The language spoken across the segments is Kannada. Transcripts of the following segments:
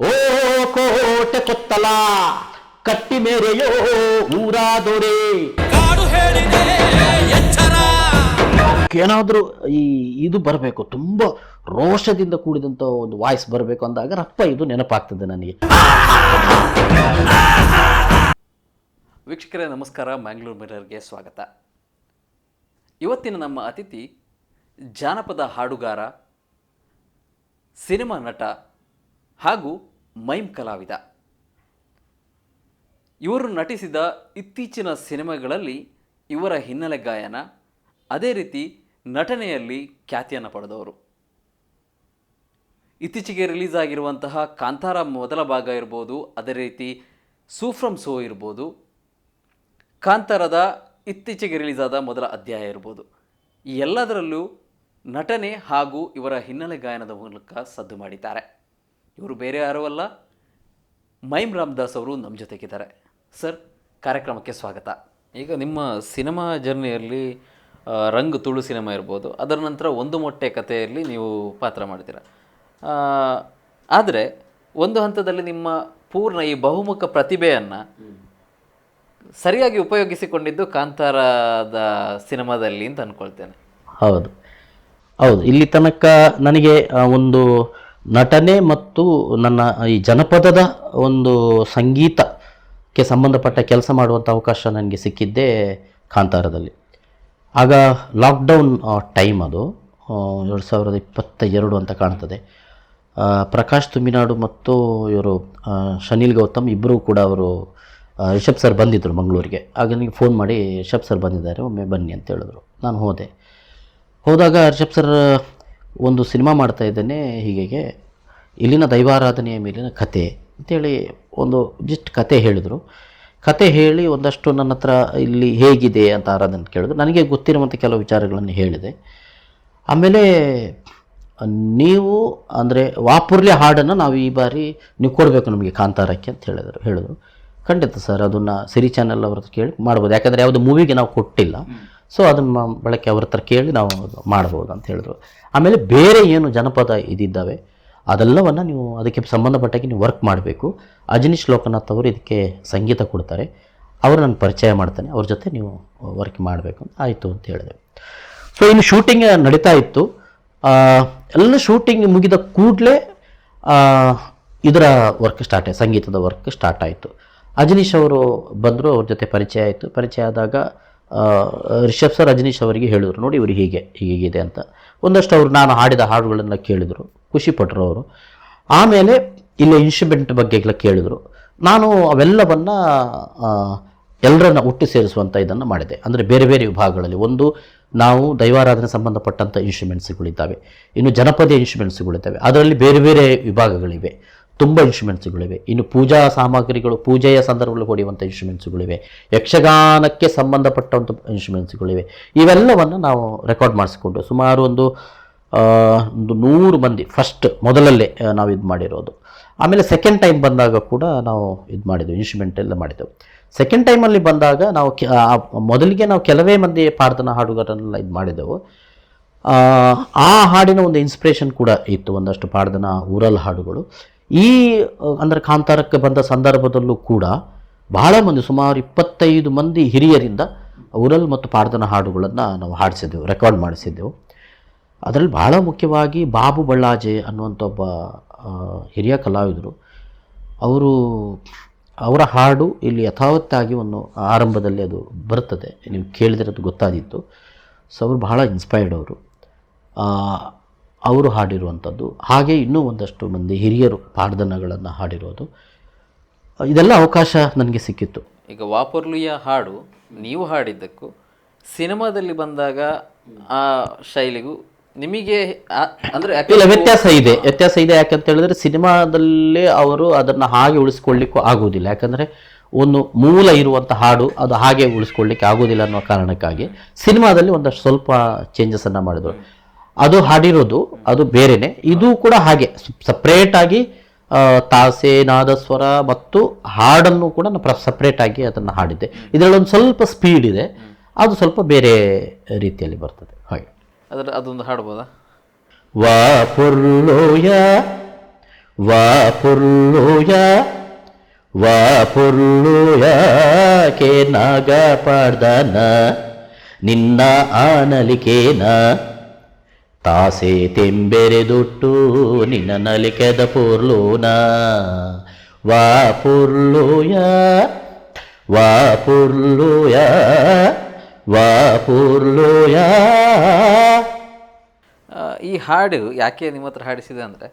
ಓ ಕೋಟೆ ಕೊತ್ತಲ ಕಟ್ಟಿ ಮೇರೆಯೋ ಊರಾದೊರೆ. ಕಾಡು ಹೇಳಿದೆ ಎಚ್ಚರ. ಏನಾದರೂ ಈ ಇದು ಬರಬೇಕು ತುಂಬ ರೋಷದಿಂದ ಕೂಡಿದಂಥ ಒಂದು ವಾಯ್ಸ್ ಬರಬೇಕು ಅಂದಾಗ ರಪ್ಪ ಇದು ನೆನಪಾಗ್ತದೆ ನನಗೆ. ವೀಕ್ಷಕರೇ ನಮಸ್ಕಾರ ಮ್ಯಾಂಗ್ಳೂರ್ ಮಿರರ್ಗೆ ಸ್ವಾಗತ. ಇವತ್ತಿನ ನಮ್ಮ ಅತಿಥಿ ಜಾನಪದ ಹಾಡುಗಾರ ಸಿನಿಮಾ ನಟ ಹಾಗೂ ಮೈಮ್ ಕಲಾವಿದ. ಇವರು ನಟಿಸಿದ ಇತ್ತೀಚಿನ ಸಿನಿಮಾಗಳಲ್ಲಿ ಇವರ ಹಿನ್ನೆಲೆ ಗಾಯನ, ಅದೇ ರೀತಿ ನಟನೆಯಲ್ಲಿ ಖ್ಯಾತಿಯನ್ನು ಪಡೆದವರು. ಇತ್ತೀಚೆಗೆ ರಿಲೀಸ್ ಆಗಿರುವಂತಹ ಕಾಂತಾರ ಮೊದಲ ಭಾಗ ಇರ್ಬೋದು, ಅದೇ ರೀತಿ ಸೂಫ್ರಮ್ ಸೋ ಇರ್ಬೋದು, ಕಾಂತಾರದ ಇತ್ತೀಚೆಗೆ ರಿಲೀಸ್ ಆದ ಮೊದಲ ಅಧ್ಯಾಯ ಇರ್ಬೋದು. ಈ ಎಲ್ಲದರಲ್ಲೂ ನಟನೆ ಹಾಗೂ ಇವರ ಹಿನ್ನೆಲೆ ಗಾಯನದ ಮೂಲಕ ಸದ್ದು ಮಾಡಿದ್ದಾರೆ. ಇವರು ಬೇರೆ ಯಾರೂ ಅಲ್ಲ. ಮೈಮ್ ರಾಮದಾಸ್ ಅವರು ನಮ್ಮ ಜೊತೆಗಿದ್ದಾರೆ. ಸರ್, ಕಾರ್ಯಕ್ರಮಕ್ಕೆ ಸ್ವಾಗತ. ಈಗ ನಿಮ್ಮ ಸಿನಿಮಾ ಜರ್ನಿಯಲ್ಲಿ ರಂಗ್ ತುಳು ಸಿನಿಮಾ ಇರ್ಬೋದು. ಅದರ ನಂತರ ಒಂದು ಮೊಟ್ಟೆ ಕಥೆಯಲ್ಲಿ ನೀವು ಪಾತ್ರ ಮಾಡ್ತೀರ. ಆದರೆ ಒಂದು ಹಂತದಲ್ಲಿ ನಿಮ್ಮ ಪೂರ್ಣ ಈ ಬಹುಮುಖ ಪ್ರತಿಭೆಯನ್ನು ಸರಿಯಾಗಿ ಉಪಯೋಗಿಸಿಕೊಂಡಿದ್ದು ಕಾಂತಾರದ ಸಿನಿಮಾದಲ್ಲಿ ಅಂತ ಅಂದ್ಕೊಳ್ತೇನೆ ಹೌದು. ಹೌದು. ಇಲ್ಲಿ ತನಕ ನನಗೆ ಒಂದು ನಟನೆ ಮತ್ತು ನನ್ನ ಈ ಜನಪದದ ಒಂದು ಸಂಗೀತಕ್ಕೆ ಸಂಬಂಧಪಟ್ಟ ಕೆಲಸ ಮಾಡುವಂಥ ಅವಕಾಶ ನನಗೆ ಸಿಕ್ಕಿದ್ದೇ ಕಾಂತಾರದಲ್ಲಿ. ಆಗ ಲಾಕ್ಡೌನ್ ಟೈಮ್ ಅದು ಎರಡು ಸಾವಿರದ ಇಪ್ಪತ್ತ ಎರಡು ಅಂತ ಕಾಣ್ತದೆ. ಪ್ರಕಾಶ್ ತುಮಿನಾಡು ಮತ್ತು ಇವರು ಶನಿಲ್ ಗೌತಮ್ ಇಬ್ಬರೂ ಕೂಡ ಅವರು ರಿಷಬ್ ಸರ್ ಬಂದಿದ್ದರು ಮಂಗಳೂರಿಗೆ. ಆಗ ನನಗೆ ಫೋನ್ ಮಾಡಿ ರಿಷಬ್ ಸರ್ ಬಂದಿದ್ದಾರೆ, ಒಮ್ಮೆ ಬನ್ನಿ ಅಂತ ಹೇಳಿದ್ರು. ನಾನು ಹೋದೆ. ಹೋದಾಗ ರಿಷಬ್ ಸರ್ ಒಂದು ಸಿನಿಮಾ ಮಾಡ್ತಾ ಇದ್ದೇನೆ ಹೀಗೆ ಇಲ್ಲಿನ ದೈವಾರಾಧನೆಯ ಮೇಲಿನ ಕತೆ ಅಂತೇಳಿ ಒಂದು ಜಸ್ಟ್ ಕತೆ ಹೇಳಿದರು. ಕತೆ ಹೇಳಿ ಒಂದಷ್ಟು ನನ್ನ ಹತ್ರ ಇಲ್ಲಿ ಹೇಗಿದೆ ಅಂತ ಆರಾಧನೆ ಕೇಳಿದ್ರು. ನನಗೆ ಗೊತ್ತಿರುವಂಥ ಕೆಲವು ವಿಚಾರಗಳನ್ನು ಹೇಳಿದೆ. ಆಮೇಲೆ, ನೀವು ಅಂದರೆ ವಾಪುರ್ಲಿ ಹಾಡನ್ನು ನಾವು ಈ ಬಾರಿ ನೀವು ಕೊಡಬೇಕು ನಮಗೆ ಕಾಂತಾರಕ್ಕೆ ಅಂತ ಹೇಳಿದರು ಹೇಳಿದರು. ಖಂಡಿತ ಸರ್, ಅದನ್ನು ಸಿರಿ ಚಾನೆಲ್ ಅವ್ರದ್ದು ಕೇಳಿ ಮಾಡ್ಬೋದು. ಯಾಕಂದರೆ ಯಾವುದು ಮೂವಿಗೆ ನಾವು ಕೊಟ್ಟಿಲ್ಲ. ಸೊ ಅದನ್ನು ಬಳಕೆ ಅವ್ರ ಹತ್ರ ಕೇಳಿ ನಾವು ಮಾಡ್ಬೋದು ಅಂತ ಹೇಳಿದ್ರು. ಆಮೇಲೆ ಬೇರೆ ಏನು ಜನಪದ ಇದಿದ್ದಾವೆ, ಅದೆಲ್ಲವನ್ನು ನೀವು ಅದಕ್ಕೆ ಸಂಬಂಧಪಟ್ಟಾಗಿ ನೀವು ವರ್ಕ್ ಮಾಡಬೇಕು. ಅಜನೀಶ್ ಲೋಕನಾಥ್ ಅವರು ಇದಕ್ಕೆ ಸಂಗೀತ ಕೊಡ್ತಾರೆ. ಅವರು ನಾನು ಪರಿಚಯ ಮಾಡ್ತಾನೆ. ಅವ್ರ ಜೊತೆ ನೀವು ವರ್ಕ್ ಮಾಡಬೇಕು ಅಂತ ಆಯಿತು ಅಂತ ಹೇಳಿದೆ. ಸೊ ಇನ್ನು ಶೂಟಿಂಗ್ ನಡೀತಾ ಇತ್ತು. ಎಲ್ಲ ಶೂಟಿಂಗ್ ಮುಗಿದ ಕೂಡಲೇ ಇದರ ವರ್ಕ್ ಸ್ಟಾರ್ಟ್ ಆಯ್ತು ಸಂಗೀತದ ವರ್ಕ್ ಸ್ಟಾರ್ಟ್ ಆಯಿತು. ಅಜನೀಶ್ ಅವರು ಬಂದರು, ಅವ್ರ ಜೊತೆ ಪರಿಚಯ ಆಯಿತು. ಪರಿಚಯ ಆದಾಗ ರಿಷಬ್ ಸರ್ ರಜನೀಶ್ ಅವರಿಗೆ ಹೇಳಿದರು. ನೋಡಿ ಇವರು ಹೀಗೆ ಹೀಗಿದೆ ಅಂತ. ಒಂದಷ್ಟು ಅವರು ನಾನು ಹಾಡಿದ ಹಾಡುಗಳನ್ನು ಕೇಳಿದರು. ಖುಷಿಪಟ್ಟರು ಅವರು. ಆಮೇಲೆ ಇಲ್ಲಿ ಇನ್ಸ್ಟ್ರೂಮೆಂಟ್ ಬಗ್ಗೆ ಎಲ್ಲ ಕೇಳಿದರು. ನಾನು ಅವೆಲ್ಲವನ್ನು ಎಲ್ಲರನ್ನ ಒಟ್ಟು ಸೇರಿಸುವಂಥ ಇದನ್ನು ಮಾಡಿದೆ. ಅಂದರೆ ಬೇರೆ ಬೇರೆ ವಿಭಾಗಗಳಲ್ಲಿ. ಒಂದು, ನಾವು ದೈವಾರಾಧನೆ ಸಂಬಂಧಪಟ್ಟಂಥ ಇನ್ಸ್ಟ್ರೂಮೆಂಟ್ಸ್ಗಳಿದ್ದಾವೆ ಇನ್ನು ಜನಪದ ಇನ್ಸ್ಟ್ರೂಮೆಂಟ್ಸ್ಗಳಿದ್ದಾವೆ ಅದರಲ್ಲಿ ಬೇರೆ ಬೇರೆ ವಿಭಾಗಗಳಿವೆ. ತುಂಬ ಇನ್ಸ್ಟ್ರೂಮೆಂಟ್ಸ್ಗಳಿವೆ ಇನ್ನು ಪೂಜಾ ಸಾಮಗ್ರಿಗಳು ಪೂಜೆಯ ಸಂದರ್ಭದಲ್ಲಿ ಹೊಡೆಯುವಂಥ ಇನ್ಸ್ಟ್ರೂಮೆಂಟ್ಸ್ಗಳಿವೆ ಯಕ್ಷಗಾನಕ್ಕೆ ಸಂಬಂಧಪಟ್ಟಂಥ ಇನ್ಸ್ಟ್ರೂಮೆಂಟ್ಸ್ಗಳಿವೆ ಇವೆಲ್ಲವನ್ನು ನಾವು ರೆಕಾರ್ಡ್ ಮಾಡಿಸಿಕೊಂಡು ಸುಮಾರು ಒಂದು ಒಂದು ನೂರು ಮಂದಿ ಫಸ್ಟ್ ಮೊದಲಲ್ಲೇ ನಾವು ಇದು ಮಾಡಿರೋದು. ಆಮೇಲೆ ಸೆಕೆಂಡ್ ಟೈಮ್ ಬಂದಾಗ ಕೂಡ ನಾವು ಇದು ಮಾಡಿದ್ದೆವು ಇನ್ಸ್ಟ್ರೂಮೆಂಟ್ ಎಲ್ಲ ಮಾಡಿದ್ದೆವು ಸೆಕೆಂಡ್ ಟೈಮಲ್ಲಿ ಬಂದಾಗ ನಾವು ಮೊದಲಿಗೆ ನಾವು ಕೆಲವೇ ಮಂದಿ ಪಾರ್ಥನಾ ಹಾಡುಗಾರನ್ನೆಲ್ಲ ಇದು ಮಾಡಿದೆವು. ಆ, ಆ ಹಾಡಿನ ಒಂದು ಇನ್ಸ್ಪಿರೇಷನ್ ಕೂಡ ಇತ್ತು ಒಂದಷ್ಟು ಪಾಡ್ದನ ಊರಲ್ ಹಾಡುಗಳು. ಈ, ಅಂದರೆ ಕಾಂತಾರಕ್ಕೆ ಬಂದ ಸಂದರ್ಭದಲ್ಲೂ ಕೂಡ ಬಹಳ ಮಂದಿ, ಸುಮಾರು ಇಪ್ಪತ್ತೈದು ಮಂದಿ ಹಿರಿಯರಿಂದ ಊರಲ್ ಮತ್ತು ಪಾರ್ದನ ಹಾಡುಗಳನ್ನು ನಾವು ಹಾಡಿಸಿದ್ದೆವು ರೆಕಾರ್ಡ್ ಮಾಡಿಸಿದ್ದೆವು. ಅದರಲ್ಲಿ ಬಹಳ ಮುಖ್ಯವಾಗಿ ಬಾಬು ಬಳ್ಳಾಜೆ ಅನ್ನುವಂಥ ಒಬ್ಬ ಹಿರಿಯ ಕಲಾವಿದರು, ಅವರು, ಅವರ ಹಾಡು ಇಲ್ಲಿ ಯಥಾವತ್ತಾಗಿ ಒಂದು ಆರಂಭದಲ್ಲಿ ಅದು ಬರ್ತದೆ. ನೀವು ಕೇಳಿದಿರೋದು ಗೊತ್ತಾದಿತ್ತು ಸೊ, ಅವರು ಬಹಳ ಇನ್ಸ್ಪೈರ್ಡ್ ಅವರು. ಅವರು ಹಾಡಿರುವಂಥದ್ದು. ಹಾಗೆ ಇನ್ನೂ ಒಂದಷ್ಟು ಮಂದಿ ಹಿರಿಯರು ಪಾಡ್ದನಗಳನ್ನು ಹಾಡಿರೋದು. ಇದೆಲ್ಲ ಅವಕಾಶ ನನಗೆ ಸಿಕ್ಕಿತ್ತು. ಈಗ ವಾಪರ್ಲಿಯ ಹಾಡು ನೀವು ಹಾಡಿದ್ದಕ್ಕೂ ಸಿನಿಮಾದಲ್ಲಿ ಬಂದಾಗ ಆ ಶೈಲಿಗೂ ನಿಮಗೆ ಅಂದರೆ ಇಲ್ಲ ವ್ಯತ್ಯಾಸ ಇದೆ. ವ್ಯತ್ಯಾಸ ಇದೆ ಯಾಕಂತ ಹೇಳಿದ್ರೆ ಸಿನಿಮಾದಲ್ಲಿ ಅವರು ಅದನ್ನು ಹಾಗೆ ಉಳಿಸ್ಕೊಳ್ಳಿಕ್ಕೂ ಆಗುವುದಿಲ್ಲ. ಯಾಕಂದರೆ ಒಂದು ಮೂಲ ಇರುವಂಥ ಹಾಡು ಅದು ಹಾಗೆ ಉಳಿಸ್ಕೊಳ್ಳಿಕ್ಕೆ ಆಗೋದಿಲ್ಲ ಅನ್ನೋ ಕಾರಣಕ್ಕಾಗಿ ಸಿನಿಮಾದಲ್ಲಿ ಒಂದಷ್ಟು ಸ್ವಲ್ಪ ಚೇಂಜಸನ್ನು ಮಾಡಿದರು. ಅದು ಹಾಡಿರೋದು ಅದು ಬೇರೆನೆ. ಇದು ಕೂಡ ಹಾಗೆ. ಸಪ್ರೇಟಾಗಿ ತಾಸೆ ನಾದಸ್ವರ ಮತ್ತು ಹಾಡನ್ನು ಕೂಡ ನಾನು ಸಪ್ರೇಟಾಗಿ ಅದನ್ನು ಹಾಡಿದ್ದೆ ಇದರಲ್ಲಿ ಒಂದು ಸ್ವಲ್ಪ ಸ್ಪೀಡ್ ಇದೆ. ಅದು ಸ್ವಲ್ಪ ಬೇರೆ ರೀತಿಯಲ್ಲಿ ಬರ್ತದೆ. ಹಾಗೆ. ಅದರ ಅದೊಂದು ಹಾಡ್ಬೋದಾ? ವಾ ಪುರ್ಲೋಯ ವಾ ಪುರ್ಲೋಯ ವಾ ಪುರ್ಲೋಯ ಕೆ ನಾಗ ಪಾಡ್ದನ ನಿನ್ನ ಆನಲಿಕೇನ ತಾಸೆ ತೆಂಬೆರೆದುಟ್ಟು ನಿನ್ನ ನಲಿಕೆದ ಪುರ್ಲೂನ. ವಾ ಪುರ್ಲೂಯ ವಾ ಪುರ್ಲೂಯ ವಾ ಪುರ್ಲೂಯ. ಈ ಹಾಡು ಯಾಕೆ ನಿಮ್ಮ ಹತ್ರ ಹಾಡಿಸಿದೆ ಅಂದರೆ,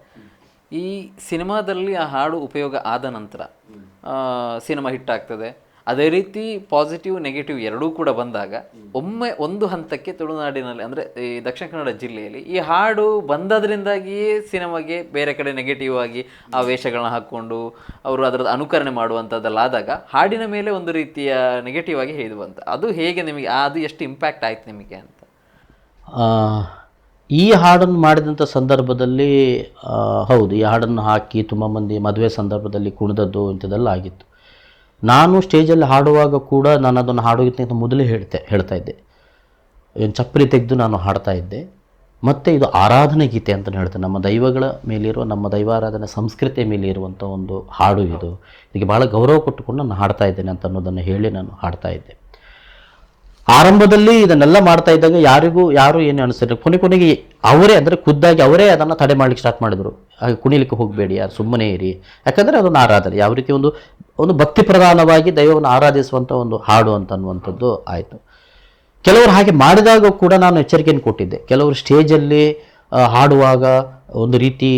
ಈ ಸಿನಿಮಾದಲ್ಲಿ ಆ ಹಾಡು ಉಪಯೋಗ ಆದ ನಂತರ ಸಿನಿಮಾ ಹಿಟ್ ಆಗ್ತದೆ. ಅದೇ ರೀತಿ ಪಾಸಿಟಿವ್ ನೆಗೆಟಿವ್ ಎರಡೂ ಕೂಡ ಬಂದಾಗ ಒಮ್ಮೆ ಒಂದು ಹಂತಕ್ಕೆ ತುಳುನಾಡಿನಲ್ಲಿ ಅಂದರೆ ಈ ದಕ್ಷಿಣ ಕನ್ನಡ ಜಿಲ್ಲೆಯಲ್ಲಿ ಈ ಹಾಡು ಬಂದದ್ರಿಂದಾಗಿಯೇ ಸಿನಿಮಾಗೆ ಬೇರೆ ಕಡೆ ನೆಗೆಟಿವ್ ಆಗಿ ಆ ವೇಷಗಳನ್ನ ಹಾಕ್ಕೊಂಡು ಅವರು ಅದರ ಅನುಕರಣೆ ಮಾಡುವಂಥದ್ದಲ್ಲಾದಾಗ ಹಾಡಿನ ಮೇಲೆ ಒಂದು ರೀತಿಯ ನೆಗೆಟಿವ್ ಆಗಿ ಇದು ಬಂತ. ಅದು ಹೇಗೆ ನಿಮಗೆ, ಅದು ಎಷ್ಟು ಇಂಪ್ಯಾಕ್ಟ್ ಆಯ್ತು ನಿಮಗೆ ಅಂತ? ಈ ಹಾಡನ್ನು ಮಾಡಿದಂಥ ಸಂದರ್ಭದಲ್ಲಿ ಹೌದು, ಈ ಹಾಡನ್ನು ಹಾಕಿ ತುಂಬ ಮಂದಿ ಮದುವೆ ಸಂದರ್ಭದಲ್ಲಿ ಕುಣಿದದ್ದು ಇಂಥದ್ದೆಲ್ಲ ಆಗಿತ್ತು. ನಾನು ಸ್ಟೇಜಲ್ಲಿ ಹಾಡುವಾಗ ಕೂಡ ನಾನು ಅದನ್ನು ಹಾಡೋದಕ್ಕಿಂತ ಮೊದಲೇ ಹೇಳ್ತೆ ಹೇಳ್ತಾ ಇದ್ದೆ. ಏನು ಚಪ್ಪರಿ ತೆಗೆದು ನಾನು ಹಾಡ್ತಾ ಇದ್ದೆ. ಮತ್ತು ಇದು ಆರಾಧನೆ ಗೀತೆ ಅಂತ ಹೇಳ್ತೇನೆ ನಮ್ಮ ದೈವಗಳ ಮೇಲಿರುವ, ನಮ್ಮ ದೈವಾರಾಧನೆ ಸಂಸ್ಕೃತಿಯ ಮೇಲೆ ಇರುವಂಥ ಒಂದು ಹಾಡು ಇದು. ಇದಕ್ಕೆ ಭಾಳ ಗೌರವ ಕೊಟ್ಟುಕೊಂಡು ನಾನು ಹಾಡ್ತಾ ಇದ್ದೇನೆ ಅಂತ ಅನ್ನೋದನ್ನು ಹೇಳಿ ನಾನು ಹಾಡ್ತಾ ಇದ್ದೆ. ಆರಂಭದಲ್ಲಿ ಇದನ್ನೆಲ್ಲ ಮಾಡ್ತಾ ಇದ್ದಾಗ ಯಾರಿಗೂ ಯಾರು ಏನು ಅನಿಸ್ತಾರೆ ಕೊನೆ ಕೊನೆಗೆ ಅವರೇ ಅಂದರೆ ಖುದ್ದಾಗಿ ಅವರೇ ಅದನ್ನು ತಡೆ ಮಾಡ್ಲಿಕ್ಕೆ ಸ್ಟಾರ್ಟ್ ಮಾಡಿದರು. ಹಾಗೆ ಕುಣಿಲಿಕ್ಕೆ ಹೋಗಬೇಡಿ, ಯಾರು ಸುಮ್ಮನೆ ಇರಿ. ಯಾಕಂದರೆ ಅದೊಂದು ಆರಾಧನೆ. ಯಾವ ರೀತಿ ಒಂದು ಒಂದು ಭಕ್ತಿ ಪ್ರಧಾನವಾಗಿ ದೈವವನ್ನು ಆರಾಧಿಸುವಂಥ ಒಂದು ಹಾಡು ಅಂತ ಅನ್ನುವಂಥದ್ದು ಆಯಿತು. ಕೆಲವರು ಹಾಗೆ ಮಾಡಿದಾಗ ಕೂಡ ನಾನು ಎಚ್ಚರಿಕೆಯನ್ನು ಕೊಟ್ಟಿದ್ದೆ. ಕೆಲವರು ಸ್ಟೇಜಲ್ಲಿ ಹಾಡುವಾಗ ಒಂದು ರೀತಿ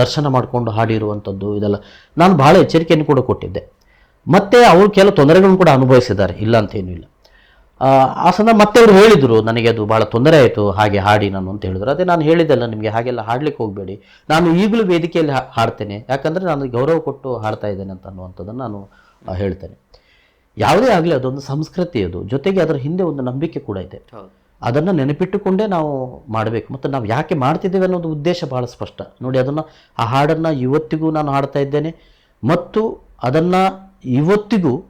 ದರ್ಶನ ಮಾಡಿಕೊಂಡು ಹಾಡಿರುವಂಥದ್ದು ಇದೆಲ್ಲ ನಾನು ಭಾಳ ಎಚ್ಚರಿಕೆಯನ್ನು ಕೂಡ ಕೊಟ್ಟಿದ್ದೆ. ಮತ್ತು ಅವರು ಕೆಲವು ತೊಂದರೆಗಳನ್ನು ಕೂಡ ಅನುಭವಿಸಿದ್ದಾರೆ. ಇಲ್ಲ ಅಂತೇನೂ ಇಲ್ಲ. ಆ, ಆ ಸಂದರ್ಭ ಮತ್ತೆ ಅವರು ಹೇಳಿದರು ನನಗೆ ಅದು ಭಾಳ ತೊಂದರೆ ಆಯಿತು ಹಾಗೆ ಹಾಡಿ ನಾನು ಅಂತ ಹೇಳಿದ್ರು. ಅದೇ ನಾನು ಹೇಳಿದ್ದಲ್ಲ ನಿಮಗೆ ಹಾಗೆಲ್ಲ ಹಾಡ್ಲಿಕ್ಕೆ ಹೋಗಬೇಡಿ. ನಾನು ಈಗಲೂ ವೇದಿಕೆಯಲ್ಲಿ ಹಾಡ್ತೇನೆ. ಯಾಕಂದರೆ ನಾನು ಗೌರವ ಕೊಟ್ಟು ಹಾಡ್ತಾ ಇದ್ದೇನೆ ಅಂತ ಅನ್ನುವಂಥದ್ದನ್ನು ನಾನು ಹೇಳ್ತೇನೆ. ಯಾವುದೇ ಆಗಲಿ ಅದೊಂದು ಸಂಸ್ಕೃತಿ ಅದು. ಜೊತೆಗೆ ಅದರ ಹಿಂದೆ ಒಂದು ನಂಬಿಕೆ ಕೂಡ ಇದೆ. ಅದನ್ನು ನೆನಪಿಟ್ಟುಕೊಂಡೇ ನಾವು ಮಾಡಬೇಕು. ಮತ್ತು ನಾವು ಯಾಕೆ ಮಾಡ್ತಿದ್ದೇವೆ ಅನ್ನೋದು ಉದ್ದೇಶ ಭಾಳ ಸ್ಪಷ್ಟ. ನೋಡಿ ಅದನ್ನು ಆ ಹಾಡನ್ನು ಇವತ್ತಿಗೂ ನಾನು ಹಾಡ್ತಾ ಇದ್ದೇನೆ. ಮತ್ತು ಅದನ್ನು ಇವತ್ತಿಗೂ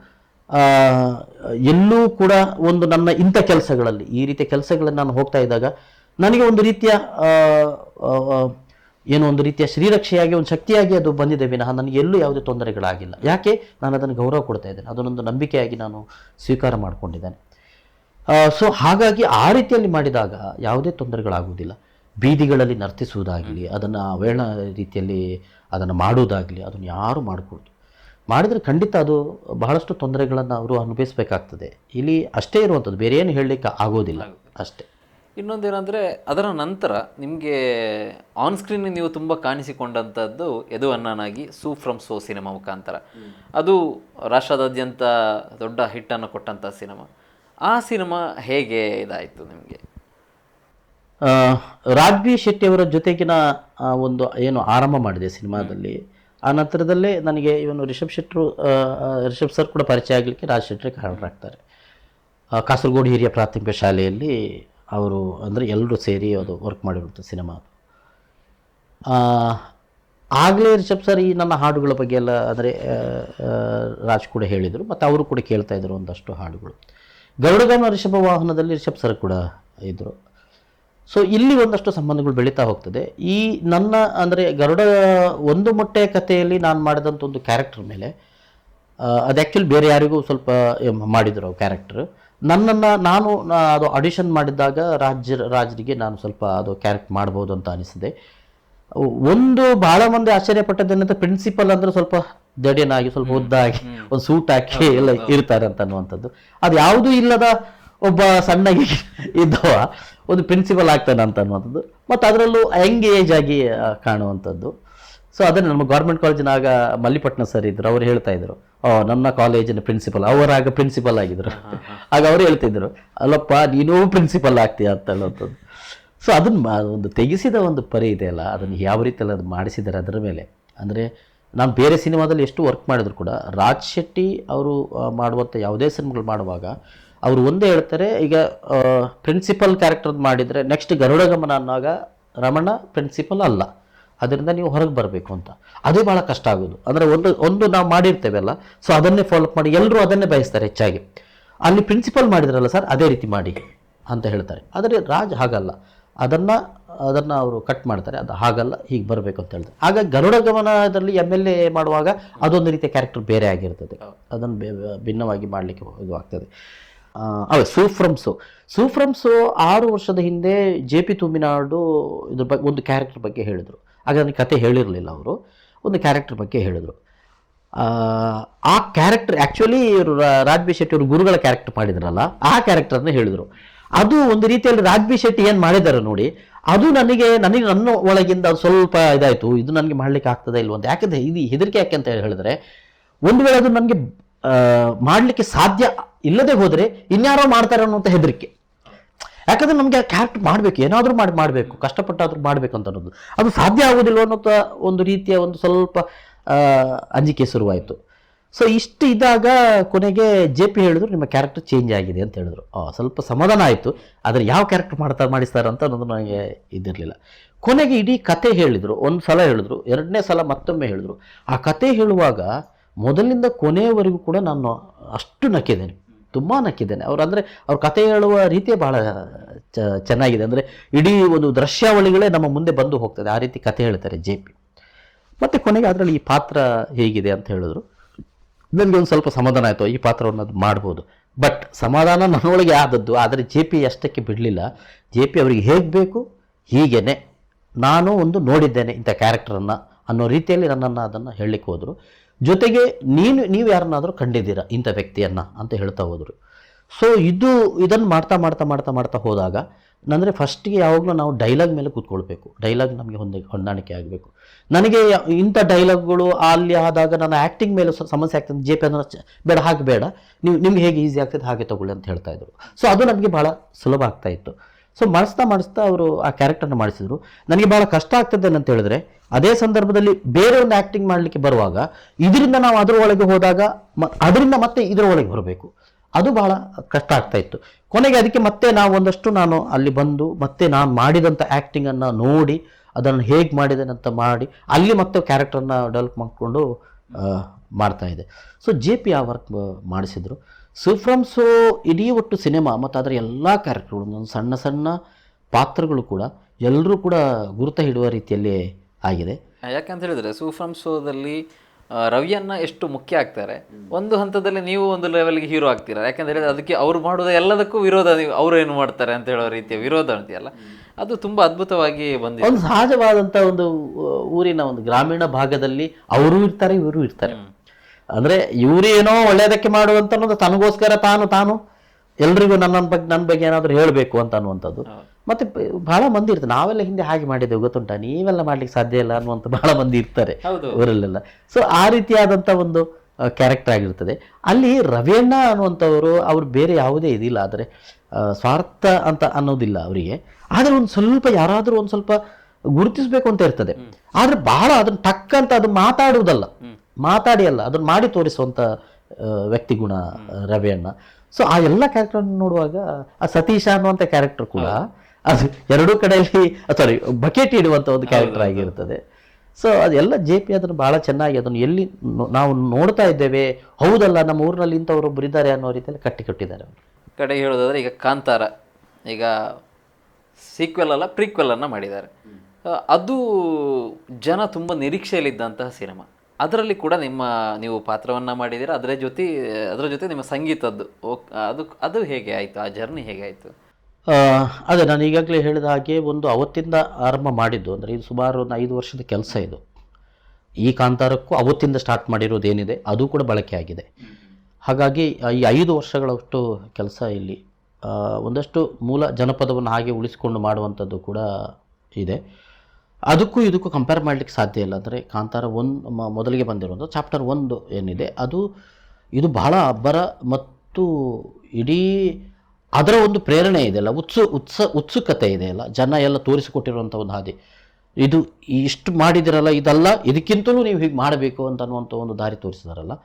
ಎಲ್ಲೂ ಕೂಡ ಒಂದು ನನ್ನ ಇಂಥ ಕೆಲಸಗಳಲ್ಲಿ ಈ ರೀತಿಯ ಕೆಲಸಗಳಲ್ಲಿ ನಾನು ಹೋಗ್ತಾ ಇದ್ದಾಗ ನನಗೆ ಒಂದು ರೀತಿಯ ಏನೋ ಒಂದು ರೀತಿಯ ಶ್ರೀರಕ್ಷೆಯಾಗಿ ಒಂದು ಶಕ್ತಿಯಾಗಿ ಅದು ಬಂದಿದೆ ವಿನಃ ನನಗೆ ಎಲ್ಲೂ ಯಾವುದೇ ತೊಂದರೆಗಳಾಗಿಲ್ಲ. ಯಾಕೆ? ನಾನು ಅದನ್ನು ಗೌರವ ಕೊಡ್ತಾ ಇದ್ದೇನೆ. ಅದನ್ನೊಂದು ನಂಬಿಕೆಯಾಗಿ ನಾನು ಸ್ವೀಕಾರ ಮಾಡಿಕೊಂಡಿದ್ದೇನೆ. ಸೊ ಹಾಗಾಗಿ ಆ ರೀತಿಯಲ್ಲಿ ಮಾಡಿದಾಗ ಯಾವುದೇ ತೊಂದರೆಗಳಾಗುವುದಿಲ್ಲ. ಬೀದಿಗಳಲ್ಲಿ ನರ್ತಿಸುವುದಾಗಲಿ ಅದನ್ನು ವೇಳ ರೀತಿಯಲ್ಲಿ ಅದನ್ನು ಮಾಡುವುದಾಗಲಿ ಅದನ್ನು ಯಾರೂ ಮಾಡಕೂಡ್ದು ಮಾಡಿದರೆ ಖಂಡಿತ ಅದು ಬಹಳಷ್ಟು ತೊಂದರೆಗಳನ್ನು ಅವರು ಅನುಭವಿಸಬೇಕಾಗ್ತದೆ. ಇಲ್ಲಿ ಅಷ್ಟೇ ಇರುವಂಥದ್ದು ಬೇರೆ ಏನು ಹೇಳಲಿಕ್ಕೆ ಆಗೋದಿಲ್ಲ ಅಷ್ಟೇ. ಇನ್ನೊಂದೇನೆಂದರೆ ಅದರ ನಂತರ ನಿಮಗೆ ಆನ್ ಸ್ಕ್ರೀನ್ ನೀವು ತುಂಬ ಕಾಣಿಸಿಕೊಂಡಂಥದ್ದು ಎದು ಅನ್ನನಾಗಿ ಸೂ ಫ್ರಮ್ ಸೋ ಸಿನಿಮಾ ಮುಖಾಂತರ. ಅದು ರಾಷ್ಟ್ರದಾದ್ಯಂತ ದೊಡ್ಡ ಹಿಟ್ಟನ್ನು ಕೊಟ್ಟಂಥ ಸಿನಿಮಾ. ಆ ಸಿನಿಮಾ ಹೇಗೆ ಇದಾಯಿತು ನಿಮಗೆ? ಆ, ರಾಘವಿ ಶೆಟ್ಟಿಯವರ ಜೊತೆಗಿನ ಒಂದು ಏನು ಆರಂಭ ಮಾಡಿದೆ ಸಿನಿಮಾದಲ್ಲಿ. ಆ ನಂತರದಲ್ಲೇ ನನಗೆ ಇವನು ರಿಷಬ್ ಶೆಟ್ಟರು ರಿಷಬ್ ಸರ್ ಕೂಡ ಪರಿಚಯ ಆಗಲಿಕ್ಕೆ ರಾಜ್ ಶೆಟ್ಟರೇ ಕಾರಣರಾಗ್ತಾರೆ. ಕಾಸರಗೋಡು ಹಿರಿಯ ಪ್ರಾಥಮಿಕ ಶಾಲೆಯಲ್ಲಿ ಅವರು ಅಂದರೆ ಎಲ್ಲರೂ ಸೇರಿ ಅದು ವರ್ಕ್ ಮಾಡಿಬಿಡ್ತು ಸಿನಿಮಾ ಆಗಲೇ ರಿಷಬ್ ಸರ್ ಈ ನನ್ನ ಹಾಡುಗಳ ಬಗ್ಗೆ ಎಲ್ಲ ಅಂದರೆ ರಾಜ್ ಕೂಡ ಹೇಳಿದರು, ಮತ್ತು ಅವರು ಕೂಡ ಕೇಳ್ತಾ ಇದ್ದರು ಒಂದಷ್ಟು ಹಾಡುಗಳು. ಗೌಡಗಾನ ರಿಷಭ ವಾಹನದಲ್ಲಿ ರಿಷಬ್ ಸರ್ ಕೂಡ ಇದ್ದರು ಸೊ ಇಲ್ಲಿ ಒಂದಷ್ಟು ಸಂಬಂಧಗಳು ಬೆಳೀತಾ ಹೋಗ್ತದೆ. ಈ ನನ್ನ ಅಂದರೆ ಗರುಡ ಒಂದು ಮೊಟ್ಟೆ ಕಥೆಯಲ್ಲಿ ನಾನು ಮಾಡಿದಂಥ ಒಂದು ಕ್ಯಾರೆಕ್ಟರ್ ಮೇಲೆ ಅದು ಆ್ಯಕ್ಚುಲಿ ಬೇರೆ ಯಾರಿಗೂ ಸ್ವಲ್ಪ ಮಾಡಿದರು ಕ್ಯಾರೆಕ್ಟರ್ ನನ್ನನ್ನು ನಾನು ಅದು ಆಡಿಷನ್ ಮಾಡಿದ್ದಾಗ ರಾಜ್ಯ ರಾಜರಿಗೆ ನಾನು ಸ್ವಲ್ಪ ಅದು ಕ್ಯಾರೆಕ್ಟ್ ಮಾಡ್ಬೋದು ಅಂತ ಅನಿಸಿದೆ. ಒಂದು ಭಾಳ ಮಂದಿ ಆಶ್ಚರ್ಯಪಟ್ಟದ್ದೇನಂತ ಪ್ರಿನ್ಸಿಪಲ್ ಅಂದ್ರೆ ಸ್ವಲ್ಪ ದಡಿಯನಾಗಿ ಸ್ವಲ್ಪ ಉದ್ದಾಗಿ ಒಂದು ಸೂಟ್ ಹಾಕಿ ಎಲ್ಲ ಇರ್ತಾರೆ ಅಂತ ಅನ್ನುವಂಥದ್ದು ಅದು ಯಾವುದೂ ಇಲ್ಲದ ಒಬ್ಬ ಸಣ್ಣಗೆ ಇದ್ದವ ಒಂದು ಪ್ರಿನ್ಸಿಪಲ್ ಆಗ್ತಾನೆ ಅಂತ ಅನ್ನುವಂಥದ್ದು. ಮತ್ತು ಅದರಲ್ಲೂ ಯಂಗ್ ಏಜ್ ಆಗಿ ಕಾಣುವಂಥದ್ದು. ಸೊ ಅದನ್ನು ನಮ್ಮ ಗೌರ್ಮೆಂಟ್ ಕಾಲೇಜಿನಾಗ ಮಲ್ಲಿಪಟ್ಟಣ ಸರ್ ಇದ್ದರು ಅವ್ರು ಹೇಳ್ತಾ ಇದ್ರು. ನನ್ನ ಕಾಲೇಜಿನ ಪ್ರಿನ್ಸಿಪಲ್ ಅವರಾಗ ಪ್ರಿನ್ಸಿಪಲ್ ಆಗಿದ್ರು. ಆಗ ಅವರು ಹೇಳ್ತಿದ್ರು ಅಲ್ಲಪ್ಪ ನೀನೂ ಪ್ರಿನ್ಸಿಪಲ್ ಆಗ್ತೀಯ? ಅಂತ ಹೇಳುವಂಥದ್ದು ಸೊ ಅದನ್ನು ಒಂದು ತೆಗೆಸಿದ ಒಂದು ಪರಿ ಇದೆ ಅಲ್ಲ ಅದನ್ನು ಯಾವ ರೀತಿಯಲ್ಲಿ ಅದು ಮಾಡಿಸಿದ್ದಾರೆ ಅದರ ಮೇಲೆ. ಅಂದರೆ ನಾನು ಬೇರೆ ಸಿನಿಮಾದಲ್ಲಿ ಎಷ್ಟು ವರ್ಕ್ ಮಾಡಿದ್ರು ಕೂಡ ರಾಜ್ ಶೆಟ್ಟಿ ಅವರು ಮಾಡುವಂಥ ಯಾವುದೇ ಸಿನಿಮಾಗಳು ಮಾಡುವಾಗ ಅವರು ಒಂದೇ ಹೇಳ್ತಾರೆ ಈಗ ಪ್ರಿನ್ಸಿಪಲ್ ಕ್ಯಾರೆಕ್ಟರ್ ಮಾಡಿದರೆ ನೆಕ್ಸ್ಟ್ ಗರುಡ ಗಮನ ಅನ್ನೋವಾಗ ರಮಣ ಪ್ರಿನ್ಸಿಪಲ್ ಅಲ್ಲ. ಅದರಿಂದ ನೀವು ಹೊರಗೆ ಬರಬೇಕು ಅಂತ. ಅದೇ ಭಾಳ ಕಷ್ಟ ಆಗೋದು. ಅಂದರೆ ಒಂದು ಒಂದು ನಾವು ಮಾಡಿರ್ತೇವಲ್ಲ ಸೊ ಅದನ್ನೇ ಫಾಲೋಅಪ್ ಮಾಡಿ ಎಲ್ಲರೂ ಅದನ್ನೇ ಬಯಸ್ತಾರೆ ಹೆಚ್ಚಾಗಿ. ಅಲ್ಲಿ ಪ್ರಿನ್ಸಿಪಲ್ ಮಾಡಿದ್ರಲ್ಲ ಸರ್ ಅದೇ ರೀತಿ ಮಾಡಿ ಅಂತ ಹೇಳ್ತಾರೆ. ಆದರೆ ರಾಜ್ ಹಾಗಲ್ಲ. ಅದನ್ನು ಅದನ್ನು ಅವರು ಕಟ್ ಮಾಡ್ತಾರೆ. ಅದು ಹಾಗಲ್ಲ ಹೀಗೆ ಬರಬೇಕು ಅಂತ ಹೇಳ್ತಾರೆ. ಆಗ ಗರುಡ ಗಮನದಲ್ಲಿ ಎಂ ಎಲ್ ಎ ಮಾಡುವಾಗ ಅದೊಂದು ರೀತಿಯ ಕ್ಯಾರೆಕ್ಟರ್ ಬೇರೆ ಆಗಿರ್ತದೆ. ಅದನ್ನು ಭಿನ್ನವಾಗಿ ಮಾಡಲಿಕ್ಕೆ ಇದು ಆಗ್ತದೆ. ಅವೆ ಸೂಫ್ರಮ್ಸು ಸೂಫ್ರಮ್ಸು ಆರು ವರ್ಷದ ಹಿಂದೆ ಜೆ ಪಿ ತುಮಿನಾಡು ಇದ್ರ ಬಗ್ಗೆ ಒಂದು ಕ್ಯಾರೆಕ್ಟರ್ ಬಗ್ಗೆ ಹೇಳಿದರು. ಆಗ ನನಗೆ ಕತೆ ಹೇಳಿರಲಿಲ್ಲ ಅವರು. ಒಂದು ಕ್ಯಾರೆಕ್ಟರ್ ಬಗ್ಗೆ ಹೇಳಿದರು. ಆ, ಕ್ಯಾರೆಕ್ಟರ್ ಆ್ಯಕ್ಚುಲಿ ಇವರು ರಾಜ್ಬಿ ಶೆಟ್ಟಿ ಅವರು ಗುರುಗಳ ಕ್ಯಾರೆಕ್ಟರ್ ಮಾಡಿದ್ರಲ್ಲ ಆ ಕ್ಯಾರೆಕ್ಟರ್ನ ಹೇಳಿದರು. ಅದು ಒಂದು ರೀತಿಯಲ್ಲಿ ರಾಜ್ಬಿ ಶೆಟ್ಟಿ ಏನು ಮಾಡಿದ್ದಾರೆ ನೋಡಿ ಅದು ನನಗೆ ನನಗೆ ನನ್ನ ಒಳಗಿಂದ ಅದು ಸ್ವಲ್ಪ ಇದಾಯಿತು. ಇದು ನನಗೆ ಮಾಡಲಿಕ್ಕೆ ಆಗ್ತದೆ ಇಲ್ವಂತ ಯಾಕಂದರೆ ಇದು ಹೆದರಿಕೆ ಯಾಕೆ ಅಂತ ಹೇಳಿದ್ರೆ ಒಂದು ವೇಳೆ ಅದು ನನಗೆ ಮಾಡಲಿಕ್ಕೆ ಸಾಧ್ಯ ಇಲ್ಲದೆ ಹೋದರೆ ಇನ್ಯಾರೋ ಮಾಡ್ತಾರೆ ಅನ್ನುವಂಥ ಹೆದರಿಕೆ. ಯಾಕಂದ್ರೆ ನಮಗೆ ಆ ಕ್ಯಾರೆಕ್ಟರ್ ಮಾಡಬೇಕು, ಏನಾದರೂ ಮಾಡಿ, ಮಾಡಬೇಕು, ಕಷ್ಟಪಟ್ಟಾದರೂ ಮಾಡಬೇಕು ಅಂತ ಅನ್ನೋದು. ಅದು ಸಾಧ್ಯ ಆಗೋದಿಲ್ಲ ಅನ್ನೋ ಒಂದು ರೀತಿಯ ಒಂದು ಸ್ವಲ್ಪ ಅಂಜಿಕೆ ಶುರುವಾಯಿತು. ಸೊ ಇಷ್ಟು ಇದ್ದಾಗ ಕೊನೆಗೆ ಜೆ ಪಿ ಹೇಳಿದ್ರು, ನಿಮ್ಮ ಕ್ಯಾರೆಕ್ಟರ್ ಚೇಂಜ್ ಆಗಿದೆ ಅಂತ ಹೇಳಿದ್ರು. ಸ್ವಲ್ಪ ಸಮಾಧಾನ ಆಯಿತು. ಆದರೆ ಯಾವ ಕ್ಯಾರೆಕ್ಟರ್ ಮಾಡ್ತಾ, ಮಾಡಿಸ್ತಾರೆ ಅಂತ ಅನ್ನೋದು ನನಗೆ ಇದಿರಲಿಲ್ಲ. ಕೊನೆಗೆ ಇಡೀ ಕತೆ ಹೇಳಿದರು ಒಂದು ಸಲ ಹೇಳಿದ್ರು, ಎರಡನೇ ಸಲ ಮತ್ತೊಮ್ಮೆ ಹೇಳಿದ್ರು. ಆ ಕತೆ ಹೇಳುವಾಗ ಮೊದಲಿಂದ ಕೊನೆಯವರೆಗೂ ಕೂಡ ನಾನು ಅಷ್ಟು ನಕ್ಕಿದ್ದೇನೆ. ತುಂಬ ನಕ್ಕಿದ್ದೇನೆ. ಅವ್ರು ಅಂದರೆ ಅವ್ರ ಕತೆ ಹೇಳುವ ರೀತಿಯೇ ಭಾಳ ಚೆನ್ನಾಗಿದೆ. ಅಂದರೆ ಇಡೀ ಒಂದು ದೃಶ್ಯಾವಳಿಗಳೇ ನಮ್ಮ ಮುಂದೆ ಬಂದು ಹೋಗ್ತದೆ. ಆ ರೀತಿ ಕತೆ ಹೇಳ್ತಾರೆ ಜೆ ಪಿ. ಮತ್ತು ಕೊನೆಗೆ ಅದರಲ್ಲಿ ಈ ಪಾತ್ರ ಹೇಗಿದೆ ಅಂತ ಹೇಳಿದ್ರು. ನನಗೆ ಒಂದು ಸ್ವಲ್ಪ ಸಮಾಧಾನ ಆಯಿತು. ಈ ಪಾತ್ರವನ್ನು ಅದು ಮಾಡ್ಬೋದು. ಬಟ್ ಸಮಾಧಾನ ನನ್ನೊಳಗೆ ಆದದ್ದು, ಆದರೆ ಜೆ ಪಿ ಅಷ್ಟಕ್ಕೆ ಬಿಡಲಿಲ್ಲ. ಜೆ ಪಿ ಅವರಿಗೆ ಹೇಗೆ ಬೇಕು, ಹೀಗೇನೆ. ನಾನು ಒಂದು ನೋಡಿದ್ದೇನೆ ಇಂಥ ಕ್ಯಾರೆಕ್ಟರನ್ನು ಅನ್ನೋ ರೀತಿಯಲ್ಲಿ ನನ್ನನ್ನು ಅದನ್ನು ಹೇಳಲಿಕ್ಕೆ ಹೋದರು. ಜೊತೆಗೆ ನೀನು, ನೀವು ಯಾರನ್ನಾದರೂ ಕಂಡಿದ್ದೀರಾ ಇಂಥ ವ್ಯಕ್ತಿಯನ್ನು ಅಂತ ಹೇಳ್ತಾ ಹೋದರು. ಸೊ ಇದು, ಇದನ್ನು ಮಾಡ್ತಾ ಮಾಡ್ತಾ ಮಾಡ್ತಾ ಮಾಡ್ತಾ ಹೋದಾಗ ಅಂದರೆ ಫಸ್ಟಿಗೆ ಯಾವಾಗಲೂ ನಾವು ಡೈಲಾಗ್ ಮೇಲೆ ಕೂತ್ಕೊಳ್ಬೇಕು. ಡೈಲಾಗ್ ನಮಗೆ ಹೊಂದಿ, ಹೊಂದಾಣಿಕೆ ಆಗಬೇಕು. ನನಗೆ ಇಂಥ ಡೈಲಾಗ್ಗಳು ಅಲ್ಲಿ ಆದಾಗ ನನ್ನ ಆ್ಯಕ್ಟಿಂಗ್ ಮೇಲೆ ಸಮಸ್ಯೆ ಆಗ್ತದೆ. ಜೆ ಪಿ ಅಂದ್ರೆ ಬೇಡ, ಹಾಗೆ ಬೇಡ. ನೀವು, ನಿಮ್ಗೆ ಹೇಗೆ ಈಸಿ ಆಗ್ತದೆ, ಹಾಗೆ ತಗೊಳ್ಳಿ ಅಂತ ಹೇಳ್ತಾ ಇದ್ರು. ಸೊ ಅದು ನನಗೆ ಭಾಳ ಸುಲಭ ಆಗ್ತಾ ಇತ್ತು. ಸೊ ಮಾಡಿಸ್ತಾ ಮಾಡಿಸ್ತಾ ಅವರು ಆ ಕ್ಯಾರೆಕ್ಟರ್ನ ಮಾಡಿಸಿದ್ರು. ನನಗೆ ಭಾಳ ಕಷ್ಟ ಆಗ್ತದೆ ಅಂತ ಹೇಳಿದ್ರೆ, ಅದೇ ಸಂದರ್ಭದಲ್ಲಿ ಬೇರೆ ಒಂದು ಆ್ಯಕ್ಟಿಂಗ್ ಮಾಡಲಿಕ್ಕೆ ಬರುವಾಗ, ಇದರಿಂದ ನಾವು ಅದರ ಒಳಗೆ ಹೋದಾಗ ಮ, ಅದರಿಂದ ಮತ್ತೆ ಇದರ ಒಳಗೆ ಬರಬೇಕು. ಅದು ಬಹಳ ಕಷ್ಟ ಆಗ್ತಾ ಇತ್ತು. ಕೊನೆಗೆ ಅದಕ್ಕೆ ಮತ್ತೆ ನಾವು ಒಂದಷ್ಟು ನಾನು ಅಲ್ಲಿ ಬಂದು ಮತ್ತೆ ನಾನು ಮಾಡಿದಂಥ ಆ್ಯಕ್ಟಿಂಗನ್ನು ನೋಡಿ, ಅದನ್ನು ಹೇಗೆ ಮಾಡಿದೆನಂತ ಅಂತ ಮಾಡಿ, ಅಲ್ಲಿ ಮತ್ತೆ ಕ್ಯಾರೆಕ್ಟರ್ನ ಡೆವಲಪ್ ಮಾಡಿಕೊಂಡು ಮಾಡ್ತಾ ಇದೆ ಸೊ ಜೆ ಪಿ ಆ ವರ್ಕ್ ಮಾಡಿಸಿದರು. ಸುಫ್ರಮ್ಸು ಇಡೀ ಒಟ್ಟು ಸಿನಿಮಾ ಮತ್ತು ಅದರ ಎಲ್ಲ ಕ್ಯಾರೆಕ್ಟರ್ಗಳು ಒಂದು ಸಣ್ಣ ಸಣ್ಣ ಪಾತ್ರಗಳು ಕೂಡ ಎಲ್ಲರೂ ಕೂಡ ಗುರುತ ಹಿಡುವ ರೀತಿಯಲ್ಲಿ ಆಗಿದೆ. ಯಾಕಂತ ಹೇಳಿದ್ರೆ ಸೂಫ್ರಮ್ ಫ್ರಮ್ ಸೋದಲ್ಲಿ ರವಿಯನ್ನ ಎಷ್ಟು ಮುಖ್ಯ ಆಗ್ತಾರೆ? ಒಂದು ಹಂತದಲ್ಲಿ ನೀವು ಒಂದು ಲೆವೆಲ್ಗೆ ಹೀರೋ ಆಗ್ತೀರಾ? ಯಾಕಂತ ಹೇಳಿದ್ರೆ ಅದಕ್ಕೆ ಅವ್ರು ಮಾಡೋದು ಎಲ್ಲದಕ್ಕೂ ವಿರೋಧ ನೀವು ಅವ್ರು ಏನು ಮಾಡ್ತಾರೆ ಅಂತ ಹೇಳೋ ರೀತಿಯ ವಿರೋಧ ಅಂತೀಯಲ್ಲ? ಅದು ತುಂಬ ಅದ್ಭುತವಾಗಿ ಬಂದಿದೆ. ಒಂದು ಸಹಜವಾದಂಥ ಒಂದು ಊರಿನ ಒಂದು ಗ್ರಾಮೀಣ ಭಾಗದಲ್ಲಿ ಅವರು ಇರ್ತಾರೆ ಇವರು ಇರ್ತಾರೆ. ಅಂದ್ರೆ ಇವರು ಏನೋ ಒಳ್ಳೆಯದಕ್ಕೆ ಮಾಡುವಂತ ಅನ್ನೋದು ತನಗೋಸ್ಕರ ತಾನು ತಾನು ಎಲ್ರಿಗೂ ನನ್ನ ಬಗ್ಗೆ ನನ್ನ ಬಗ್ಗೆ ಏನಾದರೂ ಹೇಳಬೇಕು ಅಂತ ಅನ್ನುವಂಥದ್ದು. ಮತ್ತೆ ಬಹಳ ಮಂದಿ ಇರ್ತದೆ ನಾವೆಲ್ಲ ಹಿಂದೆ ಹಾಗೆ ಮಾಡಿದ್ದೇವೆ ಗೊತ್ತುಂಟ? ನೀವೆಲ್ಲ ಮಾಡ್ಲಿಕ್ಕೆ ಸಾಧ್ಯ ಇಲ್ಲ ಅನ್ನುವಂಥ ಬಹಳ ಮಂದಿ ಇರ್ತಾರೆ. ಊರಲ್ಲೆಲ್ಲ. ಸೊ ಆ ರೀತಿಯಾದಂಥ ಒಂದು ಕ್ಯಾರೆಕ್ಟರ್ ಆಗಿರ್ತದೆ. ಅಲ್ಲಿ ರವಿಯಣ್ಣ ಅನ್ನುವಂಥವರು ಅವ್ರು ಬೇರೆ ಯಾವುದೇ ಇದಿಲ್ಲ ಆದರೆ ಸ್ವಾರ್ಥ ಅಂತ ಅನ್ನೋದಿಲ್ಲ ಅವರಿಗೆ. ಆದರೆ ಒಂದು ಸ್ವಲ್ಪ ಯಾರಾದರೂ ಒಂದು ಸ್ವಲ್ಪ ಗುರುತಿಸ್ಬೇಕು ಅಂತ ಇರ್ತದೆ. ಆದರೆ ಬಹಳ ಅದನ್ನ ಟಕ್ ಅಂತ ಅದು ಮಾತಾಡುವುದಲ್ಲ. ಮಾತಾಡಿ ಅಲ್ಲ ಅದನ್ನು ಮಾಡಿ ತೋರಿಸುವಂಥ ವ್ಯಕ್ತಿ ಗುಣ ರವಿಯಣ್ಣ ಸೊ ಆ ಎಲ್ಲ ಕ್ಯಾರೆಕ್ಟರ್ ನೋಡುವಾಗ ಆ ಸತೀಶ ಅನ್ನುವಂಥ ಕ್ಯಾರೆಕ್ಟರ್ ಕೂಡ ಅದು ಎರಡೂ ಕಡೆಯಲ್ಲಿ ಸಾರಿ ಬಕೆಟ್ ಇಡುವಂಥ ಒಂದು ಕ್ಯಾರೆಕ್ಟರ್ ಆಗಿರ್ತದೆ. ಸೊ ಅದೆಲ್ಲ ಜೆ ಪಿ ಅದನ್ನು ಭಾಳ ಚೆನ್ನಾಗಿ ಅದನ್ನು ಎಲ್ಲಿ ನಾವು ನೋಡ್ತಾ ಇದ್ದೇವೆ ಹೌದಲ್ಲ ನಮ್ಮ ಊರಿನಲ್ಲಿ ಇಂಥವ್ರು ಇದ್ದಾರೆ ಅನ್ನೋ ರೀತಿಯಲ್ಲಿ ಕಟ್ಟಿ ಕಟ್ಟಿದ್ದಾರೆ ಅವರು. ಕಡೆಗೆ ಹೇಳೋದಾದ್ರೆ ಈಗ ಕಾಂತಾರ ಈಗ ಸೀಕ್ವೆಲ್ ಅಲ್ಲ ಪ್ರೀಕ್ವೆಲ್ ಅನ್ನ ಮಾಡಿದ್ದಾರೆ. ಅದು ಜನ ತುಂಬ ನಿರೀಕ್ಷೆಯಲ್ಲಿದ್ದಂತಹ ಸಿನಿಮಾ. ಅದರಲ್ಲಿ ಕೂಡ ನಿಮ್ಮ, ನೀವು ಪಾತ್ರವನ್ನು ಮಾಡಿದ್ದೀರಾ? ಅದರ ಜೊತೆ ಅದರ ಜೊತೆ ನಿಮ್ಮ ಸಂಗೀತದ್ದು ಅದು ಅದು ಹೇಗೆ ಆಯಿತು? ಆ ಜರ್ನಿ ಹೇಗೆ ಆಯಿತು? ಅದೇ ನಾನು ಈಗಾಗಲೇ ಹೇಳಿದ ಹಾಗೆ ಒಂದು ಅವತ್ತಿಂದ ಆರಂಭ ಮಾಡಿದ್ದು, ಅಂದರೆ ಇದು ಸುಮಾರು ಒಂದು ಐದು ವರ್ಷದ ಕೆಲಸ ಇದು. ಈ ಕಾಂತಾರಕ್ಕೂ ಅವತ್ತಿಂದ ಸ್ಟಾರ್ಟ್ ಮಾಡಿರೋದೇನಿದೆ, ಅದು ಕೂಡ ಬಳಕೆ ಆಗಿದೆ. ಹಾಗಾಗಿ ಈ ಐದು ವರ್ಷಗಳಷ್ಟು ಕೆಲಸ ಇಲ್ಲಿ ಒಂದಷ್ಟು ಮೂಲ ಜನಪದವನ್ನು ಹಾಗೆ ಉಳಿಸಿಕೊಂಡು ಮಾಡುವಂಥದ್ದು ಕೂಡ ಇದೆ. ಅದಕ್ಕೂ ಇದಕ್ಕೂ ಕಂಪೇರ್ ಮಾಡಲಿಕ್ಕೆ ಸಾಧ್ಯ ಇಲ್ಲ. ಅಂದರೆ ಕಾಂತಾರ ಒನ್ ಮೊದಲಿಗೆ ಬಂದಿರುವಂಥ ಚಾಪ್ಟರ್ ಒಂದು ಏನಿದೆ, ಅದು ಇದು ಬಹಳ ಅಬ್ಬರ ಮತ್ತು ಇಡೀ ಅದರ ಒಂದು ಪ್ರೇರಣೆ ಇದೆಯಲ್ಲ ಉತ್ಸು, ಉತ್ಸ, ಉತ್ಸುಕತೆ ಇದೆಯಲ್ಲ ಜನ ಎಲ್ಲ ತೋರಿಸಿಕೊಟ್ಟಿರುವಂಥ ಒಂದು ಹಾದಿ. ಇದು ಇಷ್ಟು ಮಾಡಿದಿರಲ್ಲ, ಇದಲ್ಲ, ಇದಕ್ಕಿಂತಲೂ ನೀವು ಹೀಗೆ ಮಾಡಬೇಕು ಅಂತ ಅನ್ನುವಂಥ ಒಂದು ದಾರಿ ತೋರಿಸಿದಾರಲ್ಲ.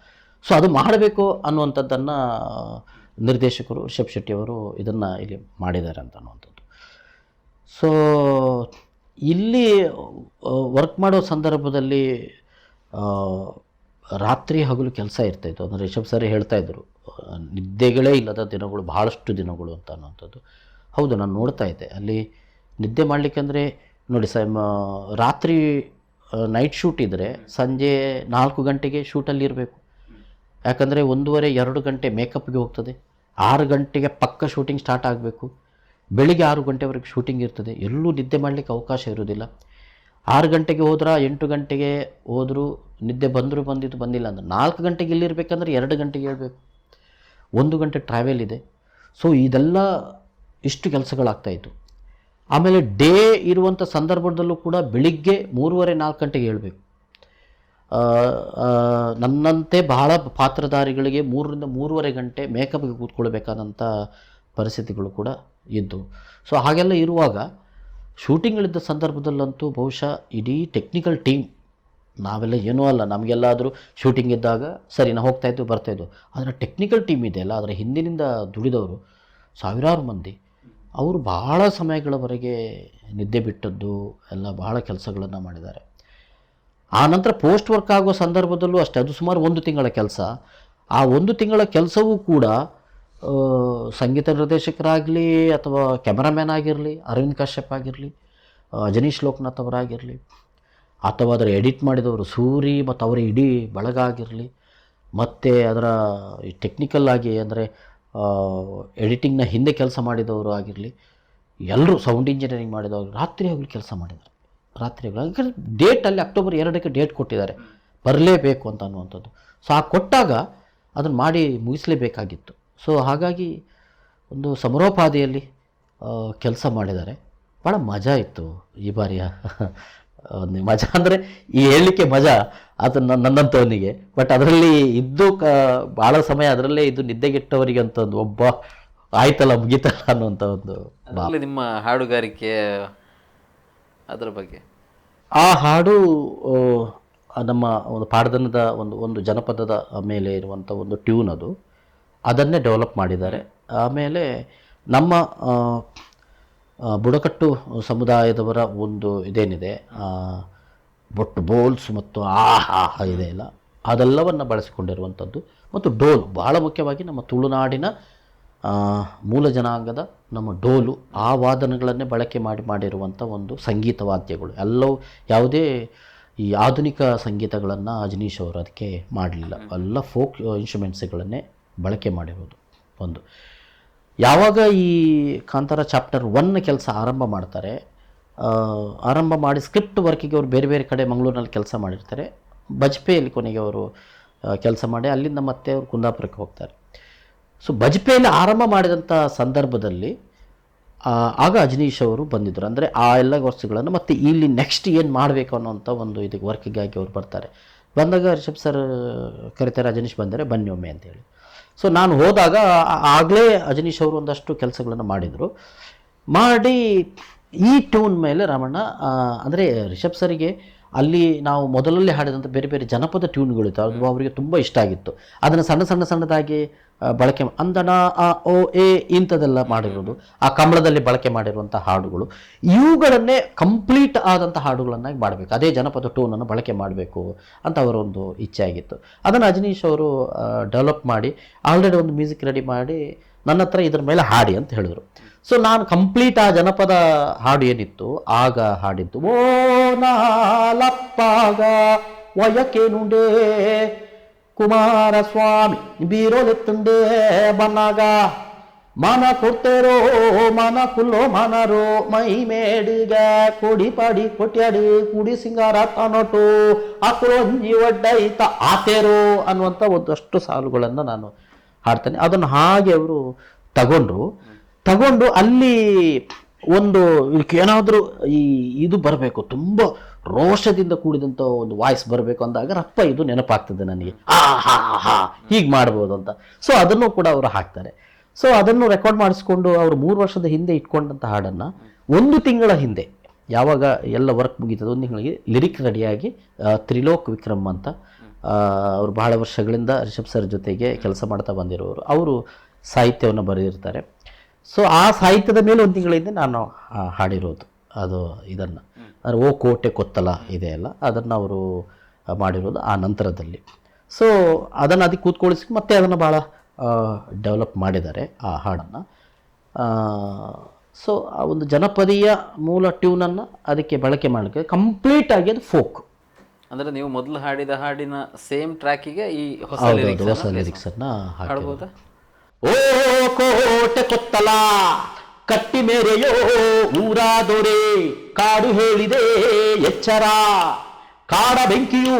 ಸೊ ಅದು ಮಾಡಬೇಕು ಅನ್ನುವಂಥದ್ದನ್ನು, ನಿರ್ದೇಶಕರು ರಿಷಬ್ ಶೆಟ್ಟಿಯವರು ಇದನ್ನು ಇಲ್ಲಿ ಮಾಡಿದ್ದಾರೆ ಅಂತ ಅನ್ನುವಂಥದ್ದು. ಸೊ ಇಲ್ಲಿ ವರ್ಕ್ ಮಾಡೋ ಸಂದರ್ಭದಲ್ಲಿ ರಾತ್ರಿ ಹಗಲು ಕೆಲಸ ಇರ್ತಾಯಿತ್ತು ಅಂದರೆ ರಿಷಬ್ ಸರ್ ಹೇಳ್ತಾ ಇದ್ರು ಆ, ನಿದ್ದೆಗಳೇ ಇಲ್ಲದ ದಿನಗಳು ಭಾಳಷ್ಟು ದಿನಗಳು ಅಂತ ಅನ್ನೋಂಥದ್ದು ಹೌದು ನಾನು ನೋಡ್ತಾ ಇದ್ದೆ. ಅಲ್ಲಿ ನಿದ್ದೆ ಮಾಡಲಿಕ್ಕೆ ನೋಡಿ ಸ ರಾತ್ರಿ ನೈಟ್ ಶೂಟ್ ಇದ್ದರೆ ಸಂಜೆ ನಾಲ್ಕು ಗಂಟೆಗೆ ಶೂಟಲ್ಲಿ ಇರಬೇಕು. ಯಾಕಂದರೆ ಒಂದೂವರೆ ಎರಡು ಗಂಟೆ ಮೇಕಪ್ಗೆ ಹೋಗ್ತದೆ. ಆರು ಗಂಟೆಗೆ ಪಕ್ಕ ಶೂಟಿಂಗ್ ಸ್ಟಾರ್ಟ್ ಆಗಬೇಕು. ಬೆಳಿಗ್ಗೆ ಆರು ಗಂಟೆವರೆಗೆ ಶೂಟಿಂಗ್ ಇರ್ತದೆ. ಎಲ್ಲೂ ನಿದ್ದೆ ಮಾಡಲಿಕ್ಕೆ ಅವಕಾಶ ಇರೋದಿಲ್ಲ ಆರು ಗಂಟೆಗೆ ಹೋದ್ರೆ, ಎಂಟು ಗಂಟೆಗೆ ಹೋದರೂ ನಿದ್ದೆ ಬಂದರೂ ಬಂದಿದ್ದು ಬಂದಿಲ್ಲ ಅಂದ್ರೆ ನಾಲ್ಕು ಗಂಟೆಗೆ ಇಲ್ಲಿರ್ಬೇಕಂದ್ರೆ ಎರಡು ಗಂಟೆಗೆ ಹೇಳ್ಬೇಕು. ಒಂದು ಗಂಟೆ ಟ್ರಾವೆಲ್ ಇದೆ. ಸೊ ಇದೆಲ್ಲ ಇಷ್ಟು ಕೆಲಸಗಳಾಗ್ತಾಯಿತ್ತು ಆಮೇಲೆ ಡೇ ಇರುವಂಥ ಸಂದರ್ಭದಲ್ಲೂ ಕೂಡ ಬೆಳಿಗ್ಗೆ ಮೂರುವರೆ ನಾಲ್ಕು ಗಂಟೆಗೆ ಹೇಳಬೇಕು. ನನ್ನಂತೆ ಬಹಳ ಪಾತ್ರಧಾರಿಗಳಿಗೆ ಮೂರರಿಂದ ಮೂರುವರೆ ಗಂಟೆ ಮೇಕಪ್ಗೆ ಕೂತ್ಕೊಳ್ಬೇಕಾದಂಥ ಪರಿಸ್ಥಿತಿಗಳು ಕೂಡ ಇದ್ದವು ಸೊ ಹಾಗೆಲ್ಲ ಇರುವಾಗ ಶೂಟಿಂಗ್ಗಳಿದ್ದ ಸಂದರ್ಭದಲ್ಲಂತೂ ಬಹುಶಃ ಇಡೀ ಟೆಕ್ನಿಕಲ್ ಟೀಮ್ ನಾವೆಲ್ಲ ಏನೂ ಅಲ್ಲ. ನಮಗೆಲ್ಲಾದರೂ ಶೂಟಿಂಗ್ ಇದ್ದಾಗ ಸರಿ ನಾವು ಹೋಗ್ತಾಯಿದ್ವಿ ಬರ್ತಾಯಿದ್ವು ಆದರೆ ಟೆಕ್ನಿಕಲ್ ಟೀಮ್ ಇದೆಯಲ್ಲ ಅದರ ಹಿಂದಿನಿಂದ ದುಡಿದವರು ಸಾವಿರಾರು ಮಂದಿ. ಅವರು ಬಹಳ ಸಮಯಗಳವರೆಗೆ ನಿದ್ದೆ ಬಿಟ್ಟದ್ದು, ಎಲ್ಲ ಬಹಳ ಕೆಲಸಗಳನ್ನು ಮಾಡಿದ್ದಾರೆ. ಆ ನಂತರ ಪೋಸ್ಟ್ ವರ್ಕ್ ಆಗೋ ಸಂದರ್ಭದಲ್ಲೂ ಅಷ್ಟೇ. ಅದು ಸುಮಾರು ಒಂದು ತಿಂಗಳ ಕೆಲಸ. ಆ ಒಂದು ತಿಂಗಳ ಕೆಲಸವೂ ಕೂಡ ಸಂಗೀತ ನಿರ್ದೇಶಕರಾಗಲಿ ಅಥವಾ ಕ್ಯಾಮ್ರಾಮ್ಯಾನ್ ಆಗಿರಲಿ, ಅರವಿಂದ್ ಕಶ್ಯಪ್ ಆಗಿರಲಿ ಜನೀಶ್ ಲೋಕನಾಥ್ ಅವರಾಗಿರಲಿ ಅಥವಾ ಅದರ ಎಡಿಟ್ ಮಾಡಿದವರು ಸೂರಿ ಮತ್ತು ಅವರ ಇಡೀ ಬಳಗ ಆಗಿರಲಿ, ಮತ್ತು ಅದರ ಟೆಕ್ನಿಕಲ್ ಆಗಿ ಅಂದರೆ ಎಡಿಟಿಂಗ್ನ ಹಿಂದೆ ಕೆಲಸ ಮಾಡಿದವರು ಆಗಿರಲಿ, ಎಲ್ಲರೂ ಸೌಂಡ್ ಇಂಜಿನಿಯರಿಂಗ್ ಮಾಡಿದವರು ರಾತ್ರಿ ಹೋಗಲಿ ಕೆಲಸ ಮಾಡಿದ್ದಾರೆ. ರಾತ್ರಿ ಹೋಗಲಿ ಯಾಕಂದರೆ ಡೇಟಲ್ಲಿ ಅಕ್ಟೋಬರ್ ಎರಡಕ್ಕೆ ಡೇಟ್ ಕೊಟ್ಟಿದ್ದಾರೆ. ಬರಲೇಬೇಕು ಅಂತ ಅನ್ನುವಂಥದ್ದು. ಸೊ ಆ ಕೊಟ್ಟಾಗ ಅದನ್ನು ಮಾಡಿ ಮುಗಿಸಲೇಬೇಕಾಗಿತ್ತು. ಸೊ ಹಾಗಾಗಿ ಒಂದು ಸಮರೋಪಾದಿಯಲ್ಲಿ ಕೆಲಸ ಮಾಡಿದ್ದಾರೆ. ಭಾಳ ಮಜಾ ಇತ್ತು ಈ ಬಾರಿಯ ಒಂದು ಮಜಾ. ಅಂದರೆ ಈ ಹೇಳಲಿಕ್ಕೆ ಮಜಾ ಅದು ನನ್ನ ನನ್ನಂಥವನಿಗೆ. ಬಟ್ ಅದರಲ್ಲಿ ಇದ್ದು ಕ ಭಾಳ ಸಮಯ ಅದರಲ್ಲೇ ಇದು ನಿದ್ದೆಗೆಟ್ಟವರಿಗೆ ಅಂತ ಒಂದು ಒಬ್ಬ ಆಯ್ತಲ್ಲ ಮುಗೀತಲ್ಲ ಅನ್ನುವಂಥ ಒಂದು ನಿಮ್ಮ ಹಾಡುಗಾರಿಕೆ ಅದರ ಬಗ್ಗೆ? ಆ ಹಾಡು ನಮ್ಮ ಒಂದು ಪಾಡದನದ ಒಂದು ಒಂದು ಜನಪದದ ಮೇಲೆ ಇರುವಂಥ ಒಂದು ಟ್ಯೂನ್ ಅದು. ಅದನ್ನೇ ಡೆವಲಪ್ ಮಾಡಿದ್ದಾರೆ. ಆಮೇಲೆ ನಮ್ಮ ಬುಡಕಟ್ಟು ಸಮುದಾಯದವರ ಒಂದು ಇದೇನಿದೆ ಬೊಟ್ಟು ಬೋಲ್ಸ್ ಮತ್ತು ಆಹಾಹ ಹಾ ಹಾ ಇದೆ ಇಲ್ಲ ಅದೆಲ್ಲವನ್ನು ಬಳಸಿಕೊಂಡಿರುವಂಥದ್ದು ಮತ್ತು ಡೋಲು. ಬಹಳ ಮುಖ್ಯವಾಗಿ ನಮ್ಮ ತುಳುನಾಡಿನ ಮೂಲ ಜನಾಂಗದ ನಮ್ಮ ಡೋಲು ಆ ವಾದನಗಳನ್ನೇ ಬಳಕೆ ಮಾಡಿ ಮಾಡಿರುವಂಥ ಒಂದು ಸಂಗೀತ ವಾದ್ಯಗಳು. ಎಲ್ಲವೂ ಯಾವುದೇ ಈ ಆಧುನಿಕ ಸಂಗೀತಗಳನ್ನು ಅಜನೀಶ್ ಅವರು ಅದಕ್ಕೆ ಮಾಡಲಿಲ್ಲ. ಎಲ್ಲ ಫೋಕ್ ಇನ್ಸ್ಟ್ರೂಮೆಂಟ್ಸ್ಗಳನ್ನೇ ಬಳಕೆ ಮಾಡಿರೋದು ಒಂದು. ಯಾವಾಗ ಈ ಕಾಂತಾರ ಚಾಪ್ಟರ್ ಒನ್ ಕೆಲಸ ಆರಂಭ ಮಾಡ್ತಾರೆ ಆರಂಭ ಮಾಡಿ ಸ್ಕ್ರಿಪ್ಟ್ ವರ್ಕಿಗೆ ಅವರು ಬೇರೆ ಬೇರೆ ಕಡೆ ಮಂಗಳೂರಿನಲ್ಲಿ ಕೆಲಸ ಮಾಡಿರ್ತಾರೆ. ಬಜ್ಪೆಯಲ್ಲಿ ಕೊನೆಗೆ ಅವರು ಕೆಲಸ ಮಾಡಿ ಅಲ್ಲಿಂದ ಮತ್ತೆ ಅವರು ಕುಂದಾಪುರಕ್ಕೆ ಹೋಗ್ತಾರೆ. ಸೊ, ಬಜ್ಪೆಯಲ್ಲಿ ಆರಂಭ ಮಾಡಿದಂಥ ಸಂದರ್ಭದಲ್ಲಿ ಆಗ ಅಜನೀಶ್ ಅವರು ಬಂದಿದ್ದರು ಅಂದರೆ ಆ ಎಲ್ಲ ವರ್ಷಗಳನ್ನು ಮತ್ತು ಇಲ್ಲಿ ನೆಕ್ಸ್ಟ್ ಏನು ಮಾಡಬೇಕು ಅನ್ನೋಂಥ ಒಂದು ಇದಕ್ಕೆ ವರ್ಕಿಗಾಗಿ ಅವ್ರು ಬರ್ತಾರೆ. ಬಂದಾಗ ರಿಷಬ್ ಸರ್ ಕರಿತಾರೆ, ಅಜನೀಶ್ ಬಂದರೆ ಬನ್ನಿ ಒಮ್ಮೆ ಅಂತೇಳಿ. ಸೊ ನಾನು ಹೋದಾಗ ಆಗಲೇ ಅಜನೀಶ್ ಅವರು ಒಂದಷ್ಟು ಕೆಲಸಗಳನ್ನು ಮಾಡಿದರು. ಮಾಡಿ ಈ ಟ್ಯೂನ್ ಮೇಲೆ ರಾಮಣ್ಣ ಅಂದರೆ ರಿಷಬ್ ಸರಿಗೆ ಅಲ್ಲಿ ನಾವು ಮೊದಲಲ್ಲಿ ಹಾಡಿದಂಥ ಬೇರೆ ಬೇರೆ ಜನಪದ ಟ್ಯೂನ್ಗಳಿತ್ತು ಅದು ಅವರಿಗೆ ತುಂಬ ಇಷ್ಟ ಆಗಿತ್ತು. ಅದನ್ನು ಸಣ್ಣ ಸಣ್ಣ ಸಣ್ಣದಾಗಿ ಬಳಕೆ ಅಂದಣ ಅಂದನ ಆ ಓ ಎ ಇಂಥದ್ದೆಲ್ಲ ಮಾಡಿರೋದು. ಆ ಕಂಬಳದಲ್ಲಿ ಬಳಕೆ ಮಾಡಿರುವಂಥ ಹಾಡುಗಳು. ಇವುಗಳನ್ನೇ ಕಂಪ್ಲೀಟ್ ಆದಂಥ ಹಾಡುಗಳನ್ನಾಗಿ ಮಾಡಬೇಕು. ಅದೇ ಜನಪದ ಟೋನನ್ನು ಬಳಕೆ ಮಾಡಬೇಕು ಅಂತ ಅವರೊಂದು ಇಚ್ಛೆ ಆಗಿತ್ತು. ಅದನ್ನು ಅಜನೀಶ್ ಅವರು ಡೆವಲಪ್ ಮಾಡಿ ಆಲ್ರೆಡಿ ಒಂದು ಮ್ಯೂಸಿಕ್ ರೆಡಿ ಮಾಡಿ ನನ್ನ ಹತ್ರ ಇದ್ರ ಮೇಲೆ ಹಾಡಿ ಅಂತ ಹೇಳಿದರು. ಸೊ ನಾನು ಕಂಪ್ಲೀಟ್ ಆ ಜನಪದ ಹಾಡು ಏನಿತ್ತು, ಆಗ ಹಾಡಿದ್ದು, ಓ ನಾಲಪ್ಪಾಗ ವಯಕೇನುಂಡೇ, ಕುಮಾರಸ್ವಾಮಿ ಬೀರೋಲೆತ್ತುಂಡೇ ಬನ್ನಾಗ ಮನ ಕೊಡ್ತೇರೋ, ಮನ ಕುಲ್ಲೋ ಮನರೋ, ಮೈ ಮೇಡಿಗ ಕೊಡಿ ಪಾಡಿ ಕೊಟ್ಯಾಡಿ ಕುಡಿ ಸಿಂಗಾರ ತನೊಟು ಒಡ್ಡ ಒಡ್ಡೈತ ಆತೇರೋ ಅನ್ನುವಂಥ ಒಂದಷ್ಟು ಸಾಲುಗಳನ್ನು ನಾನು ಹಾಡ್ತೇನೆ. ಅದನ್ನು ಹಾಗೆ ಅವರು ತಗೊಂಡ್ರು. ತಗೊಂಡು ಅಲ್ಲಿ ಒಂದು ಏನಾದರೂ ಈ ಇದು ಬರಬೇಕು, ತುಂಬ ರೋಷದಿಂದ ಕೂಡಿದಂಥ ಒಂದು ವಾಯ್ಸ್ ಬರಬೇಕು ಅಂದಾಗ ರಪ್ಪ ಇದು ನೆನಪಾಗ್ತದೆ ನನಗೆ. ಆ, ಹಾ ಹೀಗೆ ಮಾಡ್ಬೋದು ಅಂತ. ಸೊ ಅದನ್ನು ಕೂಡ ಅವರು ಹಾಕ್ತಾರೆ. ಸೊ ಅದನ್ನು ರೆಕಾರ್ಡ್ ಮಾಡಿಸ್ಕೊಂಡು ಅವರು ಮೂರು ವರ್ಷದ ಹಿಂದೆ ಇಟ್ಕೊಂಡಂಥ ಹಾಡನ್ನು ಒಂದು ತಿಂಗಳ ಹಿಂದೆ, ಯಾವಾಗ ಎಲ್ಲ ವರ್ಕ್ ಮುಗೀತದೆ ಒಂದು ತಿಂಗಳಿಗೆ ಲಿರಿಕ್ ರೆಡಿಯಾಗಿ ತ್ರಿಲೋಕ್ ವಿಕ್ರಮ್ ಅಂತ ಅವರು ಬಹಳ ವರ್ಷಗಳಿಂದ ರಿಷಬ್ ಸರ್ ಜೊತೆಗೆ ಕೆಲಸ ಮಾಡ್ತಾ ಬಂದಿರೋರು. ಅವರು ಸಾಹಿತ್ಯವನ್ನು ಬರೆದಿರ್ತಾರೆ. ಸೊ ಆ ಸಾಹಿತ್ಯದ ಮೇಲೆ ಒಂದು ತಿಂಗಳಿಂದ ನಾನು ಹಾಡಿರೋದು. ಅದು ಇದನ್ನು. ಅಂದರೆ ಓ ಕೋಟೆ ಕೊತ್ತಲ ಇದೆ ಅಲ್ಲ ಅದನ್ನು ಅವರು ಮಾಡಿರೋದು ಆ ನಂತರದಲ್ಲಿ. ಸೊ ಅದನ್ನು ಅದಕ್ಕೆ ಕೂತ್ಕೊಳಿಸಿ ಮತ್ತೆ ಅದನ್ನು ಭಾಳ ಡೆವಲಪ್ ಮಾಡಿದ್ದಾರೆ ಆ ಹಾಡನ್ನು. ಸೊ ಆ ಒಂದು ಜನಪದೀಯ ಮೂಲ ಟ್ಯೂನನ್ನು ಅದಕ್ಕೆ ಬಳಕೆ ಮಾಡಲಿಕ್ಕೆ ಕಂಪ್ಲೀಟಾಗಿ ಅದು ಫೋಕ್ ಅಂದರೆ ನೀವು ಮೊದಲು ಹಾಡಿದ ಹಾಡಿನ ಸೇಮ್ ಟ್ರ್ಯಾಕಿಗೆ ಈ ಹೊಸ ಲಿರಿಕ್ಸ್ lyrics ಅನ್ನ ಲಿರಿಕ್ಸನ್ನು ಹಾಡ್ಬೋದಾ? ಓ ಕೋಟೆ ಕೊತ್ತಲ ಕಟ್ಟಿ ಮೇರೆಯೋ ಊರಾದೊರೆ ಕಾಡು ಹೇಳಿದೆ ಎಚ್ಚರ. ಕಾಡ ಬೆಂಕಿಯು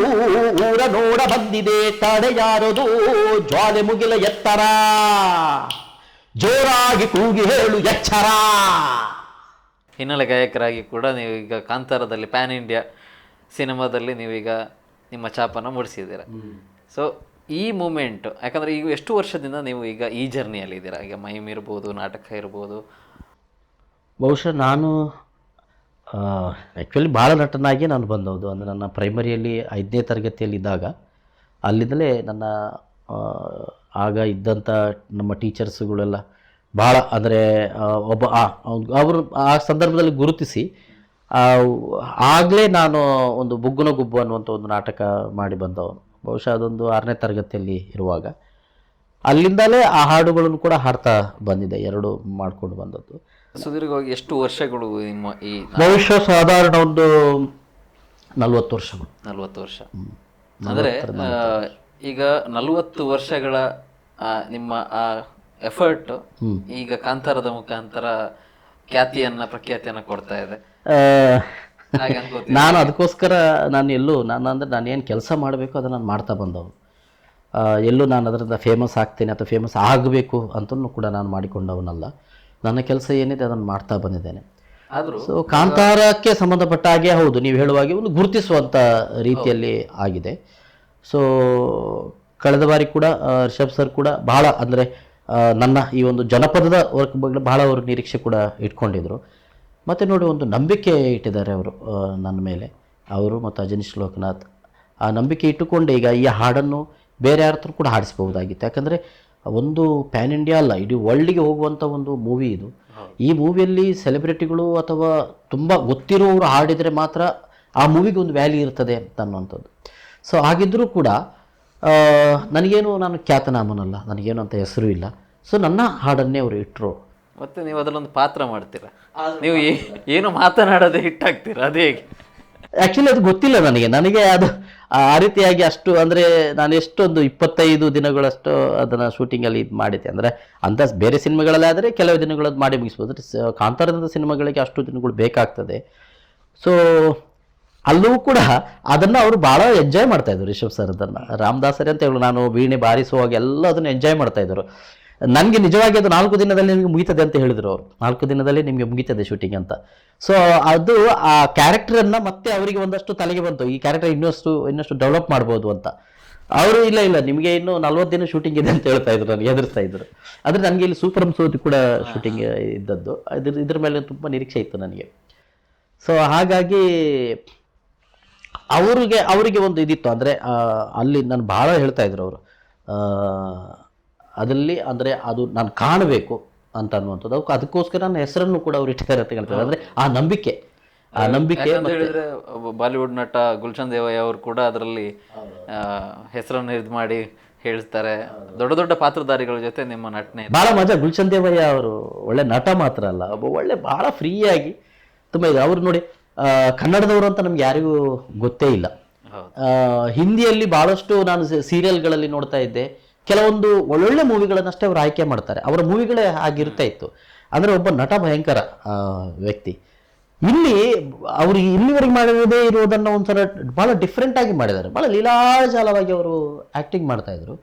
ಊರ ನೋಡ ಬಂದಿದೆ ತಡೆಯಾರದು ಜ್ವಾಲೆ ಮುಗಿಲ ಎತ್ತರ. ಜೋರಾಗಿ ಕೂಗಿ ಹೇಳು ಎಚ್ಚರ. ಹಿನ್ನೆಲೆ ಗಾಯಕರಾಗಿ ಕೂಡ ನೀವೀಗ ಕಾಂತಾರದಲ್ಲಿ ಪ್ಯಾನ್ ಇಂಡಿಯಾ ಸಿನಿಮಾದಲ್ಲಿ ನೀವೀಗ ನಿಮ್ಮ ಛಾಪನ್ನು ಮೂಡಿಸಿದ್ದೀರ. ಸೊ ಈ ಮೂಮೆಂಟ್ ಯಾಕಂದರೆ ಈಗ ಎಷ್ಟು ವರ್ಷದಿಂದ ನೀವು ಈಗ ಈ ಜರ್ನಿಯಲ್ಲಿ ಇದ್ದೀರಾ? ಈಗ ಮೈಮ್ ಇರ್ಬೋದು, ನಾಟಕ ಇರ್ಬೋದು. ಬಹುಶಃ ನಾನು ಆ್ಯಕ್ಚುಲಿ ಭಾಳ ನಟನಾಗಿ ನಾನು ಬಂದವುದು ಅಂದರೆ ನನ್ನ ಪ್ರೈಮರಿಯಲ್ಲಿ ಐದನೇ ತರಗತಿಯಲ್ಲಿದ್ದಾಗ ಅಲ್ಲಿಂದಲೇ ನನ್ನ ಆಗ ಇದ್ದಂಥ ನಮ್ಮ ಟೀಚರ್ಸ್ಗಳೆಲ್ಲ ಭಾಳ ಅಂದರೆ ಒಬ್ಬ ಅವರು ಆ ಸಂದರ್ಭದಲ್ಲಿ ಗುರುತಿಸಿ ಆಗಲೇ ನಾನು ಒಂದು ಬುಗ್ಗುನ ಗುಬ್ಬು ಅನ್ನುವಂಥ ಒಂದು ನಾಟಕ ಮಾಡಿ ಬಂದವನು. ಬಹುಶಃ ಅದೊಂದು ಆರನೇ ತರಗತಿಯಲ್ಲಿ ಇರುವಾಗ. ಅಲ್ಲಿಂದಲೇ ಆ ಹಾಡುಗಳನ್ನು ಕೂಡ ಹಾಡ್ತಾ ಬಂದಿದೆ ಎರಡು ಮಾಡ್ಕೊಂಡು ಬಂದದ್ದು. ಸುದೀರ್ಘವಾಗಿ ಎಷ್ಟು ವರ್ಷಗಳು ನಿಮ್ಮ ಈ ಬಹುಶಃ ಸಾಧಾರಣ ಒಂದು ನಲವತ್ತು ವರ್ಷಗಳು. ನಲವತ್ತು ವರ್ಷ. ಅಂದರೆ ಈಗ ನಲವತ್ತು ವರ್ಷಗಳ ನಿಮ್ಮ ಆ ಎಫರ್ಟ್ ಈಗ ಕಾಂತಾರದ ಮುಖಾಂತರ ಖ್ಯಾತಿಯನ್ನ ಪ್ರಖ್ಯಾತಿಯನ್ನ ಕೊಡ್ತಾ ಇದೆ. ನಾನು ಅದಕ್ಕೋಸ್ಕರ ನಾನು ಎಲ್ಲೂ ನಾನು ಅಂದರೆ ನಾನು ಏನು ಕೆಲಸ ಮಾಡಬೇಕು ಅದನ್ನು ನಾನು ಮಾಡ್ತಾ ಬಂದವು ಎಲ್ಲೂ ನಾನು ಅದರಿಂದ ಫೇಮಸ್ ಆಗ್ತೇನೆ ಅಥವಾ ಫೇಮಸ್ ಆಗಬೇಕು ಅಂತಲೂ ಕೂಡ ನಾನು ಮಾಡಿಕೊಂಡವನಲ್ಲ. ನನ್ನ ಕೆಲಸ ಏನಿದೆ ಅದನ್ನು ಮಾಡ್ತಾ ಬಂದಿದ್ದೇನೆ. ಆದರೂ ಸೊ ಕಾಂತಾರಕ್ಕೆ ಸಂಬಂಧಪಟ್ಟ ಹಾಗೆ ಹೌದು ನೀವು ಹೇಳುವಾಗೆ ಒಂದು ಗುರುತಿಸುವಂಥ ರೀತಿಯಲ್ಲಿ ಆಗಿದೆ. ಸೊ ಕಳೆದ ಬಾರಿ ಕೂಡ ರಿಷಬ್ ಸರ್ ಕೂಡ ಬಹಳ ಅಂದರೆ ನನ್ನ ಈ ಒಂದು ಜನಪದದ ವರ್ಕ್ ಬಗ್ಗೆ ಬಹಳ ಅವರು ನಿರೀಕ್ಷೆ ಕೂಡ ಇಟ್ಕೊಂಡಿದ್ರು. ಮತ್ತು ನೋಡಿ, ಒಂದು ನಂಬಿಕೆ ಇಟ್ಟಿದ್ದಾರೆ ಅವರು ನನ್ನ ಮೇಲೆ. ಅವರು ಮತ್ತು ಅಜನೀಶ್ ಲೋಕನಾಥ್ ಆ ನಂಬಿಕೆ ಇಟ್ಟುಕೊಂಡು ಈಗ ಈ ಹಾಡನ್ನು ಬೇರೆ ಯಾರ ಕೂಡ ಹಾಡಿಸ್ಬೋದಾಗಿತ್ತು ಯಾಕಂದರೆ ಒಂದು ಪ್ಯಾನ್ ಇಂಡಿಯಾ ಅಲ್ಲ, ಇಡೀ ವರ್ಲ್ಡ್ಗೆ ಹೋಗುವಂಥ ಒಂದು ಮೂವಿ ಇದು. ಈ ಮೂವಿಯಲ್ಲಿ ಸೆಲೆಬ್ರಿಟಿಗಳು ಅಥವಾ ತುಂಬ ಗೊತ್ತಿರೋರು ಹಾಡಿದರೆ ಮಾತ್ರ ಆ ಮೂವಿಗೆ ಒಂದು ವ್ಯಾಲ್ಯೂ ಇರ್ತದೆ ಅಂತ ಅನ್ನುವಂಥದ್ದು. ಸೊ ಹಾಗಿದ್ದರೂ ಕೂಡ ನನಗೇನು ನಾನು ಖ್ಯಾತನಾಮನಲ್ಲ, ನನಗೇನು ಅಂತ ಹೆಸರು ಇಲ್ಲ. ಸೊ ನನ್ನ ಹಾಡನ್ನೇ ಅವರು ಇಟ್ಟರು ಮತ್ತೆ ನೀವು ಅದರಲ್ಲೊಂದು ಪಾತ್ರ ಮಾಡ್ತೀರಾ? ನೀವು ಏನು ಮಾತನಾಡದೆ ಹಿಟ್ಟಾಗ್ತೀರಾ? ಅದೇ ಹೇಗೆ? ಆ್ಯಕ್ಚುಲಿ ಅದು ಗೊತ್ತಿಲ್ಲ ನನಗೆ. ನನಗೆ ಅದು ಆ ರೀತಿಯಾಗಿ ಅಷ್ಟು ಅಂದರೆ ನಾನು ಎಷ್ಟೊಂದು ಇಪ್ಪತ್ತೈದು ದಿನಗಳಷ್ಟು ಅದನ್ನು ಶೂಟಿಂಗಲ್ಲಿ ಇದು ಮಾಡಿದ್ದೆ. ಅಂದರೆ ಅಂಥ ಬೇರೆ ಸಿನಿಮಾಗಳಲ್ಲಾದರೆ ಕೆಲವು ದಿನಗಳದ್ದು ಮಾಡಿ ಮುಗಿಸ್ಬೋದು. ಕಾಂತಾರದ ಕಾಂತಾರದಂಥ ಸಿನಿಮಾಗಳಿಗೆ ಅಷ್ಟು ದಿನಗಳು ಬೇಕಾಗ್ತದೆ. ಸೊ ಅಲ್ಲೂ ಕೂಡ ಅದನ್ನು ಅವರು ಭಾಳ ಎಂಜಾಯ್ ಮಾಡ್ತಾಯಿದ್ರು ರಿಷಬ್ ಸರ್ ಅದನ್ನು. ರಾಮದಾಸರೇ ಅಂತ ಹೇಳು ನಾನು ವೀಣೆ ಬಾರಿಸುವಾಗ ಎಲ್ಲ ಅದನ್ನು ಎಂಜಾಯ್ ಮಾಡ್ತಾ ಇದ್ರು. ನನಗೆ ನಿಜವಾಗಿ ಅದು ನಾಲ್ಕು ದಿನದಲ್ಲಿ ನಿಮಗೆ ಮುಗಿತದೆ ಅಂತ ಹೇಳಿದ್ರು ಅವರು. ನಾಲ್ಕು ದಿನದಲ್ಲಿ ನಿಮಗೆ ಮುಗಿತದೆ ಶೂಟಿಂಗ್ ಅಂತ. ಸೊ ಅದು ಆ ಕ್ಯಾರೆಕ್ಟರನ್ನು ಮತ್ತೆ ಅವರಿಗೆ ಒಂದಷ್ಟು ತಲೆಗೆ ಬಂತು. ಈ ಕ್ಯಾರೆಕ್ಟರ್ ಇನ್ನಷ್ಟು ಇನ್ನಷ್ಟು ಡೆವಲಪ್ ಮಾಡ್ಬೋದು ಅಂತ. ಅವರು ಇಲ್ಲ ಇಲ್ಲ, ನಿಮಗೆ ಇನ್ನು ನಲ್ವತ್ತು ದಿನ ಶೂಟಿಂಗ್ ಇದೆ ಅಂತ ಹೇಳ್ತಾ ಇದ್ರು, ನನಗೆ ಎದುರಿಸ್ತಾ ಇದ್ರು. ಆದರೆ ನನಗೆ ಇಲ್ಲಿ ಸೂಪರ್ ಸೋತಿ ಕೂಡ ಶೂಟಿಂಗ್ ಇದ್ದದ್ದು. ಇದ್ರ ಇದ್ರ ಮೇಲೆ ತುಂಬ ನಿರೀಕ್ಷೆ ಇತ್ತು ನನಗೆ. ಸೊ ಹಾಗಾಗಿ ಅವರಿಗೆ ಅವರಿಗೆ ಒಂದು ಇದಿತ್ತು. ಅಂದರೆ ಅಲ್ಲಿ ನಾನು ಭಾಳ ಹೇಳ್ತಾ ಇದ್ರು ಅವರು. ಅದರಲ್ಲಿ ಅಂದರೆ ಅದು ನಾನು ಕಾಣಬೇಕು ಅಂತ ಅನ್ನುವಂಥದ್ದು. ಅವಕ್ಕೆ ಅದಕ್ಕೋಸ್ಕರ ನನ್ನ ಹೆಸರನ್ನು ಕೂಡ ಅವ್ರು ಇಟ್ಟಿದ್ದಾರೆ ಅಂತ ಹೇಳ್ತಾರೆ. ಅಂದರೆ ಆ ನಂಬಿಕೆ. ಆ ನಂಬಿಕೆ ಅಂತ ಹೇಳಿದ್ರೆ ಬಾಲಿವುಡ್ ನಟ ಗುಲ್ಶನ್ ದೇವಯ್ಯ ಅವರು ಕೂಡ ಅದರಲ್ಲಿ ಹೆಸರನ್ನು ಇದು ಮಾಡಿ ಹೇಳ್ತಾರೆ. ದೊಡ್ಡ ದೊಡ್ಡ ಪಾತ್ರಧಾರಿಗಳ ಜೊತೆ ನಿಮ್ಮ ನಟನೆ. ಭಾಳ ಮಜಾ. ಗುಲ್ಶನ್ ದೇವಯ್ಯ ಅವರು ಒಳ್ಳೆ ನಟ ಮಾತ್ರ ಅಲ್ಲ. ಒಬ್ಬ ಒಳ್ಳೆ ಭಾಳ ಫ್ರೀಯಾಗಿ ತುಂಬ ಇದೆ. ಅವ್ರು ನೋಡಿ ಕನ್ನಡದವರು ಅಂತ ನಮ್ಗೆ ಯಾರಿಗೂ ಗೊತ್ತೇ ಇಲ್ಲ. ಹಿಂದಿಯಲ್ಲಿ ಭಾಳಷ್ಟು ನಾನು ಸೀರಿಯಲ್ಗಳಲ್ಲಿ ನೋಡ್ತಾ ಇದ್ದೆ. ಕೆಲವೊಂದು ಒಳ್ಳೊಳ್ಳೆ ಮೂವಿಗಳನ್ನಷ್ಟೇ ಅವರು ಆಯ್ಕೆ ಮಾಡ್ತಾರೆ. ಅವರ ಮೂವಿಗಳೇ ಆಗಿರ್ತಾ ಇತ್ತು. ಅಂದರೆ ಒಬ್ಬ ನಟ ಭಯಂಕರ ವ್ಯಕ್ತಿ. ಇಲ್ಲಿ ಅವರು ಇಲ್ಲಿವರೆಗೆ ಮಾಡಿರೋದೇ ಇರುವುದನ್ನು ಒಂಥರ ಭಾಳ ಡಿಫ್ರೆಂಟ್ ಆಗಿ ಮಾಡಿದ್ದಾರೆ. ಭಾಳ ಲೀಲಾಜಾಲವಾಗಿ ಅವರು ಆ್ಯಕ್ಟಿಂಗ್ ಮಾಡ್ತಾ ಇದ್ರು.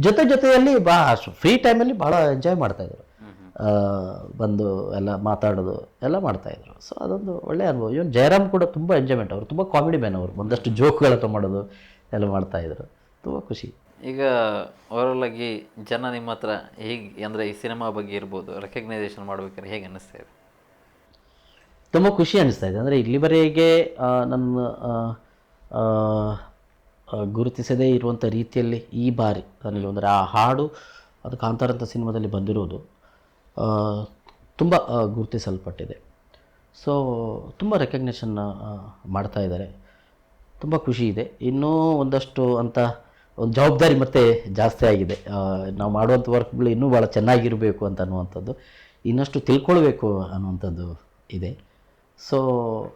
ಜೊತೆ ಜೊತೆಯಲ್ಲಿ ಬಾ ಫ್ರೀ ಟೈಮಲ್ಲಿ ಭಾಳ ಎಂಜಾಯ್ ಮಾಡ್ತಾ ಇದ್ರು. ಬಂದು ಎಲ್ಲ ಮಾತಾಡೋದು ಎಲ್ಲ ಮಾಡ್ತಾ ಇದ್ರು. ಸೊ ಅದೊಂದು ಒಳ್ಳೆಯ ಅನುಭವ. ಇವನ್ ಜಯರಾಮ್ ಕೂಡ ತುಂಬ ಎಂಜಾಯ್ಮೆಂಟ್ ಅವರು ತುಂಬ ಕಾಮಿಡಿ ಮ್ಯಾನ್ ಅವರು. ಒಂದಷ್ಟು ಜೋಕ್ಗಳ ಮಾಡೋದು ಎಲ್ಲ ಮಾಡ್ತಾ ಇದ್ರು. ತುಂಬ ಖುಷಿ. ಈಗ ಓವರಾಲ್ ಆಗಿ ಜನ ನಿಮ್ಮ ಹತ್ರ ಹೇಗೆ, ಅಂದರೆ ಈ ಸಿನಿಮಾ ಬಗ್ಗೆ ಇರ್ಬೋದು ರೆಕಗ್ನೈಸೇಷನ್ ಮಾಡ್ಬೇಕಾದ್ರೆ ಹೇಗೆ ಅನ್ನಿಸ್ತಾ ಇದೆ? ತುಂಬ ಖುಷಿ ಅನಿಸ್ತಾ ಇದೆ. ಅಂದರೆ ಇಲ್ಲಿವರೆಗೆ ನನ್ನ ಗುರುತಿಸದೇ ಇರುವಂಥ ರೀತಿಯಲ್ಲಿ ಈ ಬಾರಿ ನನಗೆ ಅಂದರೆ ಆ ಹಾಡು ಅದು ಕಾಂತಾರಂಥ ಸಿನಿಮಾದಲ್ಲಿ ಬಂದಿರೋದು ತುಂಬ ಗುರುತಿಸಲ್ಪಟ್ಟಿದೆ. ಸೊ ತುಂಬ ರೆಕಗ್ನೇಷನ್ನ ಮಾಡ್ತಾ ಇದ್ದಾರೆ. ತುಂಬ ಖುಷಿ ಇದೆ. ಇನ್ನೂ ಒಂದಷ್ಟು ಅಂತ ಒಂದು ಜವಾಬ್ದಾರಿ ಮತ್ತೆ ಜಾಸ್ತಿ ಆಗಿದೆ. ನಾವು ಮಾಡುವಂಥ ವರ್ಕ್ಗಳು ಇನ್ನೂ ಭಾಳ ಚೆನ್ನಾಗಿರಬೇಕು ಅಂತ ಅನ್ನುವಂಥದ್ದು ಇನ್ನಷ್ಟು ತಿಳ್ಕೊಳ್ಬೇಕು ಅನ್ನುವಂಥದ್ದು ಇದೆ. ಸೊ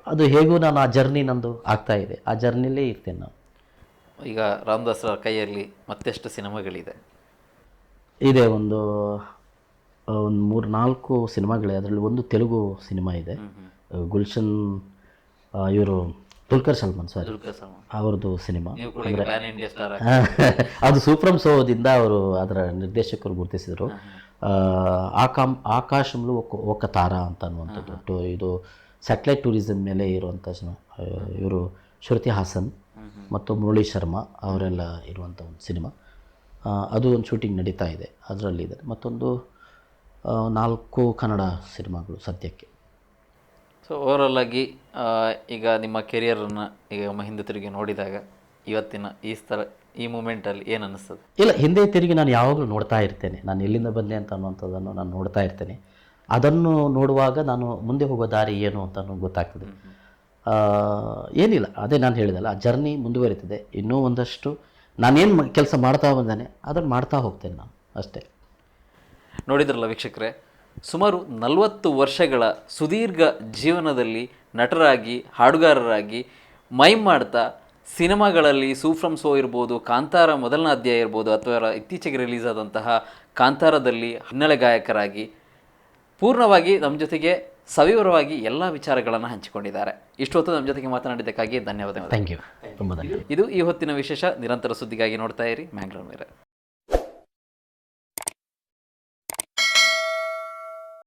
ಅದು ಹೇಗೂ ನಾನು ಆ ಜರ್ನಿ ನಂದು ಆಗ್ತಾ ಇದೆ. ಆ ಜರ್ನಿಲೇ ಇರ್ತೇನೆ ನಾನು. ಈಗ ರಾಮದಾಸರ ಕೈಯಲ್ಲಿ ಮತ್ತೆಷ್ಟು ಸಿನಿಮಾಗಳಿದೆ. ಇದೆ ಒಂದು ಒಂದು ಮೂರು ನಾಲ್ಕು ಸಿನಿಮಾಗಳಿದೆ. ಅದರಲ್ಲಿ ಒಂದು ತೆಲುಗು ಸಿನಿಮಾ ಇದೆ. ಗುಲ್ಶನ್ ಇವರು ದುಲ್ಕರ್ ಸಲ್ಮಾನ್ ಸರ್ ಸಲ್ಮಾನ್. ಅವ್ರದ್ದು ಸಿನಿಮಾ. ಅದು ಸೂಪ್ರಂ ಸೋದಿಂದ ಅವರು ಅದರ ನಿರ್ದೇಶಕರು ಗುರುತಿಸಿದರು. ಆಕಾಮ್ ಆಕಾಶಂಲು ಒಕ್ಕ ತಾರ ಅಂತ ಅನ್ನುವಂಥದ್ದು. ಟು- ಇದು ಸ್ಯಾಟಲೈಟ್ ಟೂರಿಸಮ್ ಮೇಲೆ ಇರುವಂಥ ಇವರು ಶ್ರುತಿ ಹಾಸನ್ ಮತ್ತು ಮುರಳಿ ಶರ್ಮಾ ಅವರೆಲ್ಲ ಇರುವಂಥ ಒಂದು ಸಿನಿಮಾ. ಅದು ಒಂದು ಶೂಟಿಂಗ್ ನಡೀತಾ ಇದೆ. ಅದರಲ್ಲಿದೆ. ಮತ್ತೊಂದು ನಾಲ್ಕು ಕನ್ನಡ ಸಿನಿಮಾಗಳು ಸದ್ಯಕ್ಕೆ. ಸೊ ಓವರಾಲ್ ಆಗಿ ಈಗ ನಿಮ್ಮ ಕೆರಿಯರನ್ನು ಈಗ ಹಿಂದೆ ತಿರುಗಿ ನೋಡಿದಾಗ ಇವತ್ತಿನ ಈ ಸ್ಥಳ ಈ ಮೂಮೆಂಟಲ್ಲಿ ಏನು ಅನ್ನಿಸ್ತದೆ ಇಲ್ಲ ಹಿಂದೆ ತಿರುಗಿ ನಾನು ಯಾವಾಗಲೂ ನೋಡ್ತಾ ಇರ್ತೇನೆ. ನಾನು ಎಲ್ಲಿಂದ ಬಂದೆ ಅಂತ ಅನ್ನುವಂಥದ್ದನ್ನು ನಾನು ನೋಡ್ತಾ ಇರ್ತೇನೆ. ಅದನ್ನು ನೋಡುವಾಗ ನಾನು ಮುಂದೆ ಹೋಗೋ ದಾರಿ ಏನು ಅಂತ ಗೊತ್ತಾಗ್ತದೆ. ಏನಿಲ್ಲ ಅದೇ ನಾನು ಹೇಳಿದಲ್ಲ ಆ ಜರ್ನಿ ಮುಂದುವರಿತದೆ. ಇನ್ನೂ ಒಂದಷ್ಟು ನಾನೇನು ಕೆಲಸ ಮಾಡ್ತಾ ಬಂದಾನೆ ಅದನ್ನು ಮಾಡ್ತಾ ಹೋಗ್ತೇನೆ ನಾನು ಅಷ್ಟೇ. ನೋಡಿದ್ರಲ್ಲ ವೀಕ್ಷಕರೇ ಸುಮಾರು ನಲವತ್ತು ವರ್ಷಗಳ ಸುದೀರ್ಘ ಜೀವನದಲ್ಲಿ ನಟರಾಗಿ ಹಾಡುಗಾರರಾಗಿ ಮೈಮ್ ಮಾಡ್ತಾ ಸಿನಿಮಾಗಳಲ್ಲಿ ಸೂಫ್ರಮ್ ಸೋ ಇರ್ಬೋದು ಕಾಂತಾರ ಮೊದಲನೇ ಅಧ್ಯಾಯ ಇರ್ಬೋದು ಅಥವಾ ಇತ್ತೀಚೆಗೆ ರಿಲೀಸ್ ಆದಂತಹ ಕಾಂತಾರದಲ್ಲಿ ಹಿನ್ನೆಲೆ ಗಾಯಕರಾಗಿ ಪೂರ್ಣವಾಗಿ ನಮ್ಮ ಜೊತೆಗೆ ಸವಿವರವಾಗಿ ಎಲ್ಲ ವಿಚಾರಗಳನ್ನು ಹಂಚಿಕೊಂಡಿದ್ದಾರೆ. ಇಷ್ಟೊತ್ತು ನಮ್ಮ ಜೊತೆಗೆ ಮಾತನಾಡಿದ್ದಕ್ಕಾಗಿ ಧನ್ಯವಾದಗಳು. ಥ್ಯಾಂಕ್ ಯು ತುಂಬ ಧನ್ಯವಾದ ಇದು ಈ ಹೊತ್ತಿನ ವಿಶೇಷ ನಿರಂತರ ಸುದ್ದಿಗಾಗಿ ನೋಡ್ತಾ ಇರಿ. ಮ್ಯಾಂಗ್ಳೂರ್ ಮೇಲೆ